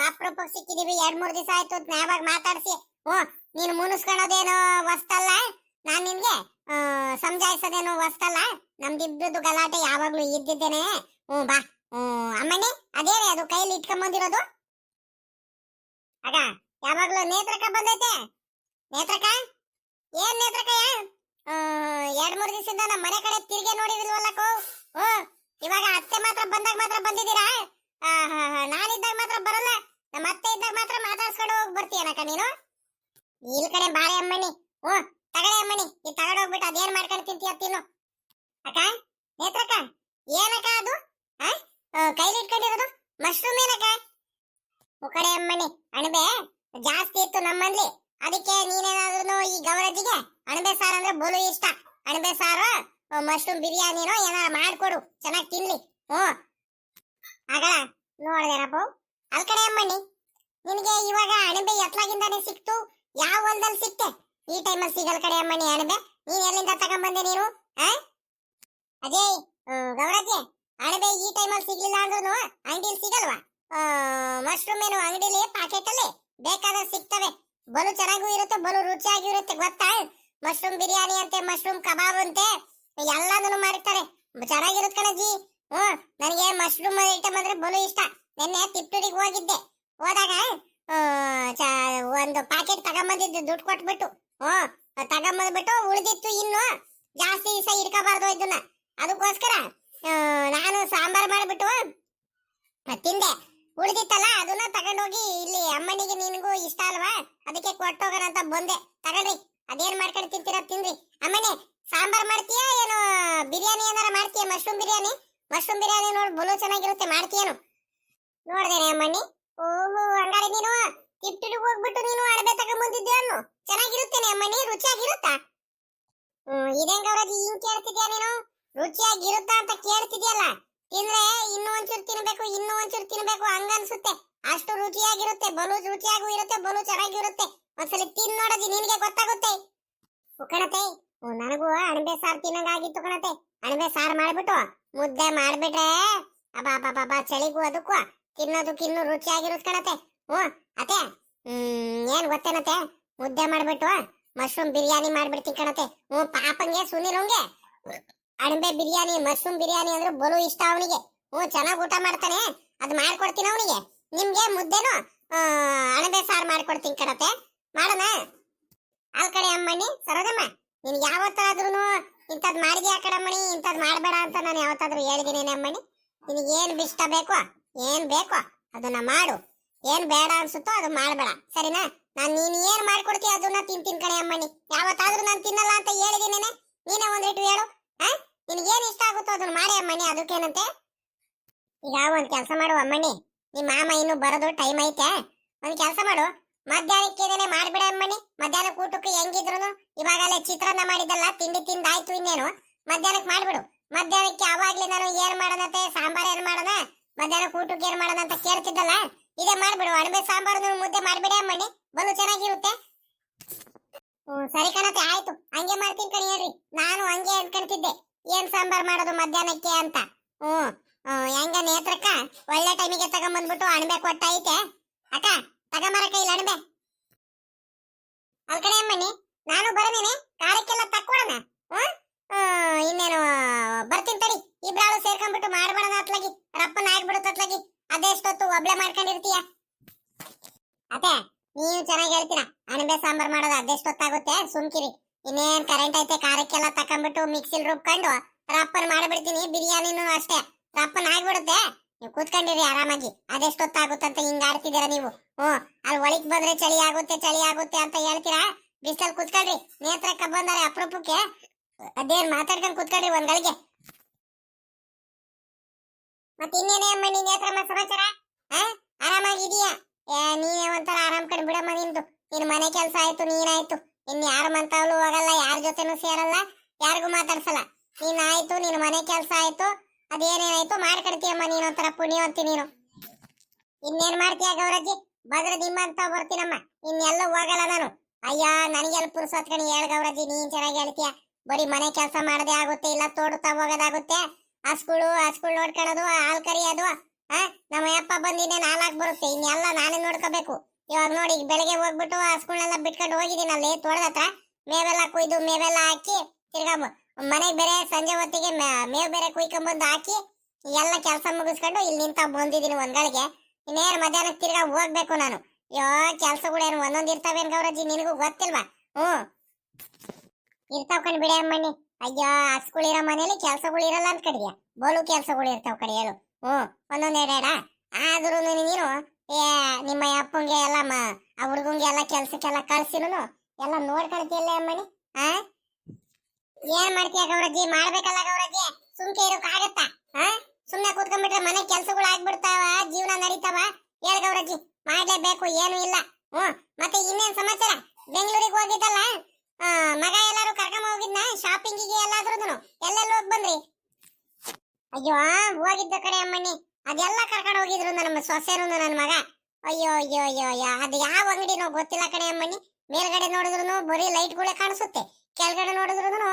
ಅಪ್ರೂಪಕ್ಕೆ ಸಿಕ್ಕಿದೀವಿ, ಎರಡ್ ಮೂರ್ ದಿವಸ ಆಯ್ತು ಯಾವಾಗ ಮಾತಾಡ್ಸಿ. ಓ ನೀನು ಮುನಿಸ್ಕೊಳೋದೇನು ವಸ್ತಲ್ಲ ನಾನ್ ನಿನ್ಗೆ ಸಮಜಾಯಿಸೋದೇನೋ ವಸ್ತಲ್ಲ ನಮ್ದಿಬ್ರದ್ದು ಗಲಾಟೆ ಯಾವಾಗ್ಲೂ ಇದ್ದಿದ್ದೇನೆ. ಹ್ಮ್ ಬಾ. ಹ್ಮ್ ಅಮ್ಮಣ್ಣಿ ಅದೇನೇ ಅದು ಕೈಲಿ ಇಟ್ಕೊಂಬಂದಿರೋದು. ಅಗ, ಯಾವಾಗ್ಲೂ ನೇತ್ರಕ ಬಂದೈತೆ? ನೇತ್ರಕ? ಏನ್ ನೇತ್ರಕ ಎರಡ್ ಮೂರ್ ದಿವಸದಿಂದ ನಮ್ಮ ಮನೆ ಕಡೆ ತಿರ್ಗಿ ನೋಡಿದಿಲ್ವಲ್ಲಕ್ಕೋ ಹ್ಮ್ ಇವಾಗ ಅತ್ತೆ ಮಾತ್ರ ಬಂದಾಗ ಮಾತ್ರ ಬಂದಿದ್ದೀರಾ? ನಾನಿದ್ದಾಗ ಮಾತ್ರ ಬರಲ್ಲ. ನಮ್ಮ ಅತ್ತೆ ಇದ್ದಾಗ ಮಾತ್ರ ಮಾತಾಡ್ಸ್ಕೊಂಡು ಹೋಗಿ ಬರ್ತೀಯನಕ್ಕ ನೀನು? ಇಲ್ ಕಡೆ ಬಾಳೆ ಅಮ್ಮಣ್ಣಿ. ಓ ತಗಡೆ ಅಮ್ಮಣ್ಣಿ. ಈ ತಗಡೆ ಹೋಗ್ಬಿಟ್ಟು ಅದೇನ್ ಮಾಡ್ಕೊಂಡು ತಿಂತೀಯ ತಿನ್ನು. ಅಕ್ಕ, ನೇತ್ರಕ್ಕ, ಏನಕ್ಕ ಅದು? ಕೈಲಿ ಇಟ್ಕೊಂಡಿರೋದು? ಮಶ್ರೂಮ್ ಏನಕ್ಕ? ಕಡೆ ಅಮ್ಮಣ್ಣಿ, ಅಣಬೆ ಜಾಸ್ತಿ ಇತ್ತು ನಮ್ಮಲ್ಲಿ. ಅದಕ್ಕೆ ನೀನೇನಾದ್ರೂ ಈ ಗೌರಜಿಗೆ ಅಣಬೆ ಸಾರು ಅಂದ್ರೆ ಬೋಲು ಇಷ್ಟ. ಅಣಬೆ ಸಾರು ಮಶ್ರೂಮ್ ಬಿರಿಯಾನಿನೋ ಏನಾರ ಮಾಡ್ಕೊಡು, ಚೆನ್ನಾಗಿ ತಿನ್ಲಿ. ಹ್ಞೂ ಆಗಲ್ಲ ನೋಡ್ದೇನಪ್ಪ ಅಲ್ ಕಡೆ ಅಮ್ಮಣ್ಣಿ, ನಿನಗೆ ಇವಾಗ ಅಣಬೆ ಎತ್ಲಾಗಿಂದಾನೆ ಸಿಕ್ತು, ಯಾವ ಹೊಲದಲ್ಲಿ ಸಿಕ್ತೆ? ಈ ಟೈಮಲ್ಲಿ ಸಿಗಲ್ ಕಡೆ ಅಮ್ಮಣ್ಣಿ ಅಣಬೆ, ನೀನ್ ಎಲ್ಲಿಂದ ತಗೊಂಬಂದೆ ನೀನು ಅಜಯ್ ಗೌರಜ್ಜೆ ಅಣಬೆ ಈ ಟೈಮಲ್ಲಿ ಸಿಗಲಿಲ್ಲ ಅಂದ್ರೂ ಅಂಗಡಿಲಿ ಸಿಗಲ್ವಾ? ಮಶ್ರೂಮ್ ಏನು ಅಂಗಡಿಲಿ ಪಾಕೆಟ್ ಅಲ್ಲಿ ಬೇಕಾದ್ರೆ ಸಿಗ್ತವೆ. ಬಲು ಚೆನ್ನಾಗೂ ಇರುತ್ತೆ, ಬಲು ರುಚಿಯಾಗಿರುತ್ತೆ ಗೊತ್ತಾ? ಮಶ್ರೂಮ್ ಬಿರಿಯಾನಿ ಅಂತೆ, ಮಶ್ರೂಮ್ ಕಬಾಬ್ ಅಂತೆ. ಎಲ್ಲಾನು ಮಾಡಿರ್ತಾರೆ. ಚೆನ್ನಾಗಿರುತ್ತೆ ಕಣಜಿ ಹ್ಮ್ ನನಗೆ ಮಶ್ರೂಮ್ ಐಟಮ್ ಅಂದ್ರೆ ಬಲು ಇಷ್ಟ. ನಿನ್ನೆ ತಿಪ್ಟೂರಿಗೆ ಹೋಗಿದ್ದೆ. ಹೋದಾಗ ಒಂದು ಪ್ಯಾಕೆಟ್ ತಗೊಂಬಂದಿದ್ದು ದುಡ್ಡು ಕೊಟ್ಬಿಟ್ಟು. ಹ್ಮ್ ತಗೊಂಬಂದ್ಬಿಟ್ಟು ಉಳಿದಿತ್ತು ಇನ್ನು. ಜಾಸ್ತಿ ದಿವಸ ಇಟ್ಕೋಬಾರ್ದು ಇದನ್ನ. ಅದಕ್ಕೋಸ್ಕರ ನಾನು ಸಾಂಬಾರ್ ಮಾಡಿಬಿಟ್ಟು ತಿಂದೆ. ಉಳಿದಿತ್ತಲ್ಲ, ಅದನ್ನ ತಗೊಂಡೋಗಿ ಇಲ್ಲಿ ಅಮ್ಮನಿಗೆ ನಿನಗೂ ಇಷ್ಟ ಅಲ್ವಾ? ಅದಕ್ಕೆ ಕೊಟ್ಟೋಗೋಣ ಅಂತ ಬಂದೆ. ತಗೊಳ್ರಿ, ಅದೇನ್ ಮಾಡ್ಕೊಂಡು ತಿಂತೀರ ತಿನ್ರಿ. ಅಮ್ಮನೇ ಸಾಂಬಾರ್ ಮಾಡ್ತೀಯಾ ಏನು? ಬಿರಿಯಾನಿ ಏನಾರ ಮಾಡ್ತೀಯಾ? ಮಶ್ರೂಮ್ ಬಿರಿಯಾನಿ? ಮಶ್ರೂಮ್ ಬಿರಿಯಾನಿ ನೋಡಿ ಬಲು ಚೆನ್ನಾಗಿರುತ್ತೆ, ಮಾಡ್ತೀಯೇನು? ನೋಡ್ದೇನೆ ಅಮ್ಮಣ್ಣಿ. ಓಹೋ, ಹಂಗಾರೆ ನೀನು ತಿಪ್ಟಿಗೆ ಹೋಗ್ಬಿಟ್ಟು ನೀನು ಅಡಬೆ ತಗೊಂಬಂದಿದ್ದೆ ಅನ್ನು ಚೆನ್ನಾಗಿರುತ್ತೇನೆ ಅಮ್ಮಣ್ಣಿ, ರುಚಿಯಾಗಿರುತ್ತಾ? ಹ್ಮ್, ಇದೇನ್ ಗೌರಜಿ, ಹಿಂಗ್ ಕೇಳ್ತಿದ್ಯಾ ನೀನು? ರುಚಿಯಾಗಿರುತ್ತಾ ಅಂತ ಕೇಳ್ತಿದ್ಯಲ್ಲ? ತಿಂದ್ರೆ ಇನ್ನೂ ಒಂಚೂರು ತಿನ್ಬೇಕು, ಇನ್ನೂ ಒಂಚೂರು ತಿನ್ಬೇಕು ಹಂಗ ಅನ್ಸುತ್ತೆ ಅಷ್ಟು ರುಚಿಯಾಗಿರುತ್ತೆ, ಬಲು ರುಚಿಯಾಗೂ ಇರುತ್ತೆ, ಬಲು ಚೆನ್ನಾಗಿರುತ್ತೆ. ಒಂದ್ಸಲ ತಿನ್ ನೋಡೋದು ನಿನಗೆ ಗೊತ್ತಾಗುತ್ತೆ. ಕಣತೆ ನನಗೂ ಅಣಬೆ ಸಾರು ತಿನ್ನಂಗಾಗಿತ್ತು ಕಣತೆ. ಅಣಬೆ ಸಾರ್ ಮಾಡ್ಬಿಟ್ಟು ಮುದ್ದೆ ಮಾಡ್ಬಿಟ್ರೆ ಅಬ್ಬಾ ಅಬ್ಬಾ ಚಳಿಗೂ ಅದಕ್ಕೂ ತಿನ್ನೋದಕ್ಕೆ ಇನ್ನೂ ರುಚಿಯಾಗಿರುತ್ತೆ ಕಣತೆ. ಹ್ಞೂ ಅತ್ತೆ ಏನ್ ಗೊತ್ತೇನತೆ ಮುದ್ದೆ ಮಾಡ್ಬಿಟ್ಟು ಮಶ್ರೂಮ್ ಬಿರಿಯಾನಿ ಮಾಡ್ಬಿಡ್ತೀನಿ ಕಣತೆ. ಹ್ಞೂ, ಪಾಪಂಗೆ ಸುನಿಲಂಗೆ ಅಣಬೆ ಬಿರಿಯಾನಿ, ಮಶ್ರೂಮ್ ಬಿರಿಯಾನಿ ಅಂದ್ರೆ ಬಲು ಇಷ್ಟ ಅವನಿಗೆ. ಹ್ಞೂ, ಚೆನ್ನಾಗಿ ಊಟ ಮಾಡ್ತಾನೆ. ಅದು ಮಾಡ್ಕೊಡ್ತೀನಿ ಅವನಿಗೆ. ನಿಮ್ಗೆ ಮುದ್ದೆನು ಅಣಬೆ ಸಾರು ಮಾಡ್ಕೊಡ್ತೀನಿ ಕಣತೆ. ಮಾಡೋಣ? ಆ ಕಡೆ ಅಮ್ಮಣ್ಣಿ ಸರೋದಮ್ಮ ನೀನ್ ಯಾವತ್ತಾದ್ರೂ ಇಂಥದ್ ಮಾಡಿದ್ಯಾ ಕಡಮ್ಮಣಿ ಇಂಥದ್ ಮಾಡಬೇಡ ಅಂತ ನಾನು ಯಾವತ್ತಾದ್ರೂ ಹೇಳಿದ್ದೀನಿ ಅಮ್ಮಣಿ ನಿನಗೆ ಏನ್ ಇಷ್ಟ ಬೇಕೋ, ಏನ್ ಬೇಕೋ ಅದನ್ನ ಮಾಡು. ಏನ್ ಬೇಡ ಅನ್ಸುತ್ತೋ ಅದು ಮಾಡಬೇಡ. ಸರಿನಾ? ನಾನ್ ನೀನ್ ಏನ್ ಮಾಡ್ಕೊಡ್ತೀಯ ಅದನ್ನ ತಿಂತೀನಿ ಕಣೆ ಅಮ್ಮಣಿ. ಯಾವತ್ತಾದ್ರೂ ನಾನು ತಿನ್ನಲ್ಲ ಅಂತ ಹೇಳಿದೀನೇನೆ ನೀನೇ. ಒಂದಿಟ್ಟು ಹೇಳು. ಹಾ ನಿನಗೇನ್ ಇಷ್ಟ ಆಗುತ್ತೋ ಅದನ್ನ ಮಾಡಿ ಅಮ್ಮಣಿ, ಅದಕ್ಕೇನಂತೆ? ಈಗ ಒಂದ್ ಕೆಲಸ ಮಾಡು ಅಮ್ಮಣಿ. ನಿಮ್ ಮಾಮ ಇನ್ನು ಬರೋದು ಟೈಮ್ ಐತೆ. ಒಂದ್ ಕೆಲಸ ಮಾಡು. ಮಧ್ಯಾಹ್ನಕ್ಕೆ ಏನೇನೆ ಮಾಡ್ಬಿಡ ಅಮ್ಮನಿ ಮಧ್ಯಾಹ್ನಕ್ಕೆ ಊಟಕ್ಕೆ ಹೆಂಗಿದ್ರು ಇವಾಗಲೇ ಚಿತ್ರಾನ್ನ ಮಾಡಿದಲ್ಲ ತಿಂಡಿ ತಿಂದಾಯ್ತು ಇನ್ನೇನು. ಮಧ್ಯಾಹ್ನಕ್ಕೆ ಮಾಡ್ಬಿಡು. ಮಧ್ಯಾಹ್ನಕ್ಕೆ ಅವಾಗ್ಲೇ ನಾನು ಏನ್ ಮಾಡೋಣತೆ ಸಾಂಬಾರ್ ಏನ್ ಮಾಡೋಣ? ಮಧ್ಯಾಹ್ನ ಊಟಕ್ಕೆ ಏನ್ ಮಾಡೋಣ ಅಂತ ಕೇಳ್ತಿದ್ದಲ್ಲ? ಇದೇ ಮಾಡ್ಬಿಡು. ಅಣಬೆ ಸಾಂಬಾರು ಮುದ್ದೆ ಮಾಡ್ಬಿಡಿ ಅಮ್ಮನಿ ಬಲು ಚೆನ್ನಾಗಿರುತ್ತೆ. ಹ್ಮ್ ಸರಿ ಕಣತೆ ಆಯ್ತು. ಹಂಗೆ ಮಾಡ್ತೀನಿ ಕಣಿ ಹೇಳ್ರಿ. ನಾನು ಹಂಗೆ ಅನ್ಕೊಂತಿದ್ದೆ ಏನ್ ಸಾಂಬಾರ್ ಮಾಡೋದು ಮಧ್ಯಾಹ್ನಕ್ಕೆ ಅಂತ? ಹ್ಮ್ ಹೆಂಗ ನೇತ್ರಕ್ಕ? ಒಳ್ಳೆ ಟೈಮಿಗೆ ತಗೊಂಬಂದ್ಬಿಟ್ಟು ಅಣಬೆ ಕೊಟ್ಟೈತೆ. ಅಕ್ಕ ತಗೊಂಬರ ಕೈಲಿ ಅಣಬೆ. ಅಲ್ ಕಡೆ ನಾನು ಬರನೇನೆ ಕಾರಕ್ಕೆಲ್ಲ ತಕ್ಕೊಡೋಣ. ಇನ್ನೇನು, ಬರ್ತೀನಿ ತಡಿ. ಇಬ್ರಾಳು ಸೇರ್ಕೊಂಡ್ಬಿಟ್ಟು ಮಾಡ್ಬೇಡ ಅತ್ಲಾಗಿ. ರಪ್ಪನ ಆಗ್ಬಿಡುತ್ತ ಅತ್ಲಾಗಿ. ಅದೆಷ್ಟೊತ್ತು ಒಬ್ಳೆ ಮಾಡ್ಕೊಂಡಿರ್ತೀಯ? ಅತ್ತೆ, ನೀವು ಚೆನ್ನಾಗಿ ಹೇಳ್ತೀರಾ? ಅಣಬೆ ಸಾಂಬಾರ್ ಮಾಡೋದು ಅದೆಷ್ಟೊತ್ತಾಗುತ್ತೆ? ಸುಮ್ಕಿರಿ. ಇನ್ನೇನ್ ಕರೆಂಟ್ ಐತೆ ಖಾರಕ್ಕೆಲ್ಲ ತಕೊಂಡ್ಬಿಟ್ಟು ಮಿಕ್ಸಿಲ್ ರುಬ್ಕೊಂಡು ರಪ್ಪನ್ ಮಾಡ್ಬಿಡ್ತೀನಿ, ಬಿರಿಯಾನಿನೂ ಅಷ್ಟೇ. ರಪ್ಪನ್ ಆಗ್ಬಿಡುತ್ತೆ. ನೀವು ಕೂತ್ಕೊಂಡಿರಿ ಆರಾಮಾಗಿ. ಅದೆಷ್ಟೊತ್ತಾಗುತ್ತಂತ ಹಿಂಗ್ ಆಡ್ತಿದ್ದೀರಾ ನೀವು? ಹ್ಮ್ ಅಲ್ಲಿ ಒಳಗ್ ಬಂದ್ರೆ ಚಳಿ ಆಗುತ್ತೆ ಚಳಿ ಆಗುತ್ತೆ ಅಂತ ಹೇಳ್ತೀರಾ? ಬಿಸಿಲಲ್ಲಿ ಕುತ್ಕೊಳ್ರಿ, ನೇತ್ರಕ್ಕ ಬಂದರೆ ಅಪರೂಪಕ್ಕೆ. ಅದೇನ್ ಮಾತಾಡ್ಕೊಂಡ್ ಕುತ್ಕೊಳ್ರಿ ಒಂದ್ ಮತ್ತೆ ಇನ್ನೇನೇ ಅಮ್ಮ, ನೀನ್ ನೇತ್ರಮ್ಮ ಸಮಾಚಾರ? ಆರಾಮಾಗಿದೀಯಾ ನೀನೇ ಒಂಥರ ಆರಾಮ್ ಕಡೆ ಬಿಡಮ್ಮ ನಿಂದು. ನಿನ್ ಮನೆ ಕೆಲ್ಸ ಆಯ್ತು, ನೀನಾಯ್ತು. ಇನ್ ಯಾರು ಮಂತಾವ್ಲು ಹೋಗಲ್ಲ, ಯಾರ ಜೊತೆನೂ ಸೇರಲ್ಲ, ಯಾರಿಗೂ ಮಾತಾಡ್ಸಲ್ಲ. ನೀನ್ ಆಯ್ತು, ನಿನ್ ಮನೆ ಕೆಲ್ಸ ಆಯ್ತು, ಅದೇನೇನಾಯ್ತು ಮಾಡ್ಕೊಡ್ತೀಯಮ್ಮ ನೀನ್ ಒಂಥರ ಪುಣ್ಯವಂತಿ ನೀನು. ಇನ್ನೇನ್ ಮಾಡ್ತೀಯ ಗೌರಜ್ಜಿ? ಬದ್ರ ನಿಮ್ಮಂತ ಬರ್ತೀನಮ್ಮ. ಇನ್ನೆಲ್ಲ ಹೋಗಲ್ಲ ನಾನು. ಅಯ್ಯ, ನನಗೆಲ್ಲ ಪುರುಸತ್ ಕಣಿ. ಗೌರಜ್ಜಿ ನೀನ್ ಚೆನ್ನಾಗಿ ಹೇಳ್ತೀಯ? ಬರೀ ಮನೆ ಕೆಲಸ ಮಾಡದೇ ಆಗುತ್ತೆ, ಇಲ್ಲ ತೋಡುತ್ತಾ ಹೋಗೋದಾಗುತ್ತೆ? ಹಸ್ಗಳು ಹಸ್ಗಳು ನೋಡ್ಕೊಳ್ಳೋದು ಹಾಲು ಕರಿಯೋದು, ಆ? ನಮ್ಮ ಅಪ್ಪ ಬಂದಿದ್ದೆ, ನಾಲ್ಕು ಬರುತ್ತೆ. ಇನ್ನೆಲ್ಲ ನಾನೇ ನೋಡ್ಕೋಬೇಕು. ಇವಾಗ ನೋಡಿ ಬೆಳಗ್ಗೆ ಹೋಗ್ಬಿಟ್ಟು ಹಸ್ಗಳನ್ನೆಲ್ಲ ಬಿಟ್ಕೊಂಡು ಹೋಗಿದ್ದೀನಿ ಅಲ್ಲಿ ಹತ್ರ? ಮೇವೆಲ್ಲ ಕುಯ್ದು, ಮೇವೆಲ್ಲ ಹಾಕಿ, ತಿರ್ಗಾ ಮನೆಗೆ ಬೇರೆ ಸಂಜೆ ಹೊತ್ತಿಗೆ ಮೇವ್ ಬೇರೆ ಕುಯ್ಕೊಂಬಂದು ಹಾಕಿ, ಎಲ್ಲ ಕೆಲಸ ಮುಗಿಸ್ಕೊಂಡು ಇಲ್ಲಿ ನಿಂತ ಬಂದಿದ್ದೀನಿ ಒಂದ್ಗಳಿಗೆ. ಇನ್ನೇನು ಮಧ್ಯಾಹ್ನ ತಿರ್ಗಾ ಹೋಗ್ಬೇಕು ನಾನು. ಯೋ ಕೆಲ್ಸಗಳೇನು ಒಂದೊಂದು ಇರ್ತಾವೇನು ಗೌರಜ್ಜಿ ನಿನಗೂ ಗೊತ್ತಿಲ್ವಾ? ಹ್ಞೂ. ಇರ್ತಾವ ಕಣ್ ಬಿಡಿ ಅಮ್ಮಣ್ಣಿ. ಅಯ್ಯೋ ಹಸ್ಗಳಿರೋ ಮನೇಲಿ ಕೆಲ್ಸಗಳು ಇರಲ್ಲ ಅಂತ ಕಡಿಯಾ ಬೋಲು ಕೆಲ್ಸಗಳು ಇರ್ತಾವ ಕಡಿಯಲು ಹ್ಞೂ, ಒಂದೊಂದ್ ಎರಡ ಆದ್ರೂ ನೀನು, ಏ, ನಿಮ್ಮ ಅಪ್ಪಂಗೆ ಎಲ್ಲ ಆ ಹುಡುಗಂಗೆ ಎಲ್ಲ ಕೆಲ್ಸಕ್ಕೆಲ್ಲ ಕಳ್ಸಿನು ಎಲ್ಲ ನೋಡ್ಕೊಳ್ತಿಯಲ್ಲ ಅಮ್ಮಣ್ಣಿ? ಆ? ಏನ್ ಮಾಡ್ತೀಯ ಗೌರಜ್ಜಿ ಮಾಡ್ಬೇಕಲ್ಲ ಗೌರಜ್ಜಿ ಸುಮ್ಕೆ ಇರೋಕ್ಕಾಗತ್ತಾ ಆ? ಸುಮ್ನೆ ಕೂತ್ಕೊಂಡ್ಬಿಟ್ರೆ ಮನೆ ಕೆಲಸಗಳು ಆಗ್ಬಿಡ್ತಾವ, ಜೀವನ ನಡೀತಾವ. ಹೇಳ ಗೌರಜ್ಜಿ, ಮಾಡ್ಲೇಬೇಕು, ಏನು ಇಲ್ಲ. ಹ್ಮ್ ಮತ್ತೆ ಇನ್ನೇನ್ ಸಮಾಚಾರ? ಬೆಂಗಳೂರಿಗೆ ಹೋಗಿದ್ದಲ್ಲ? ಮಗ ಎಲ್ಲಾರು ಕರ್ಕೊಂಡ್ ಹೋಗಿದ್ನ? ಶಾಪಿಂಗಿಗೆ ಎಲ್ಲಾದ್ರೂ ಎಲ್ಲೆಲ್ಲ ಹೋಗಿ ಬಂದ್ರಿ? ಅಯ್ಯೋ, ಹೋಗಿದ್ದ ಕಡೆ ಅಮ್ಮಣ್ಣಿ. ಅದೆಲ್ಲ ಕರ್ಕೊಂಡು ಹೋಗಿದ್ರು ನಮ್ಮ ಸೊಸೆರು ನನ್ನ ಮಗ. ಅಯ್ಯೋ ಅಯ್ಯೋ ಅಯ್ಯೋ ಅಯ್ಯೋ, ಅದು ಯಾವ ಅಂಗಡಿನೋ ಗೊತ್ತಿಲ್ಲ ಕಡೆ ಅಮ್ಮಣ್ಣಿ. ಮೇಲ್ಗಡೆ ನೋಡಿದ್ರು ಬರೀ ಲೈಟ್ಗಳೇ ಕಾಣಿಸುತ್ತೆ. ಕೆಳಗಡೆ ನೋಡಿದ್ರು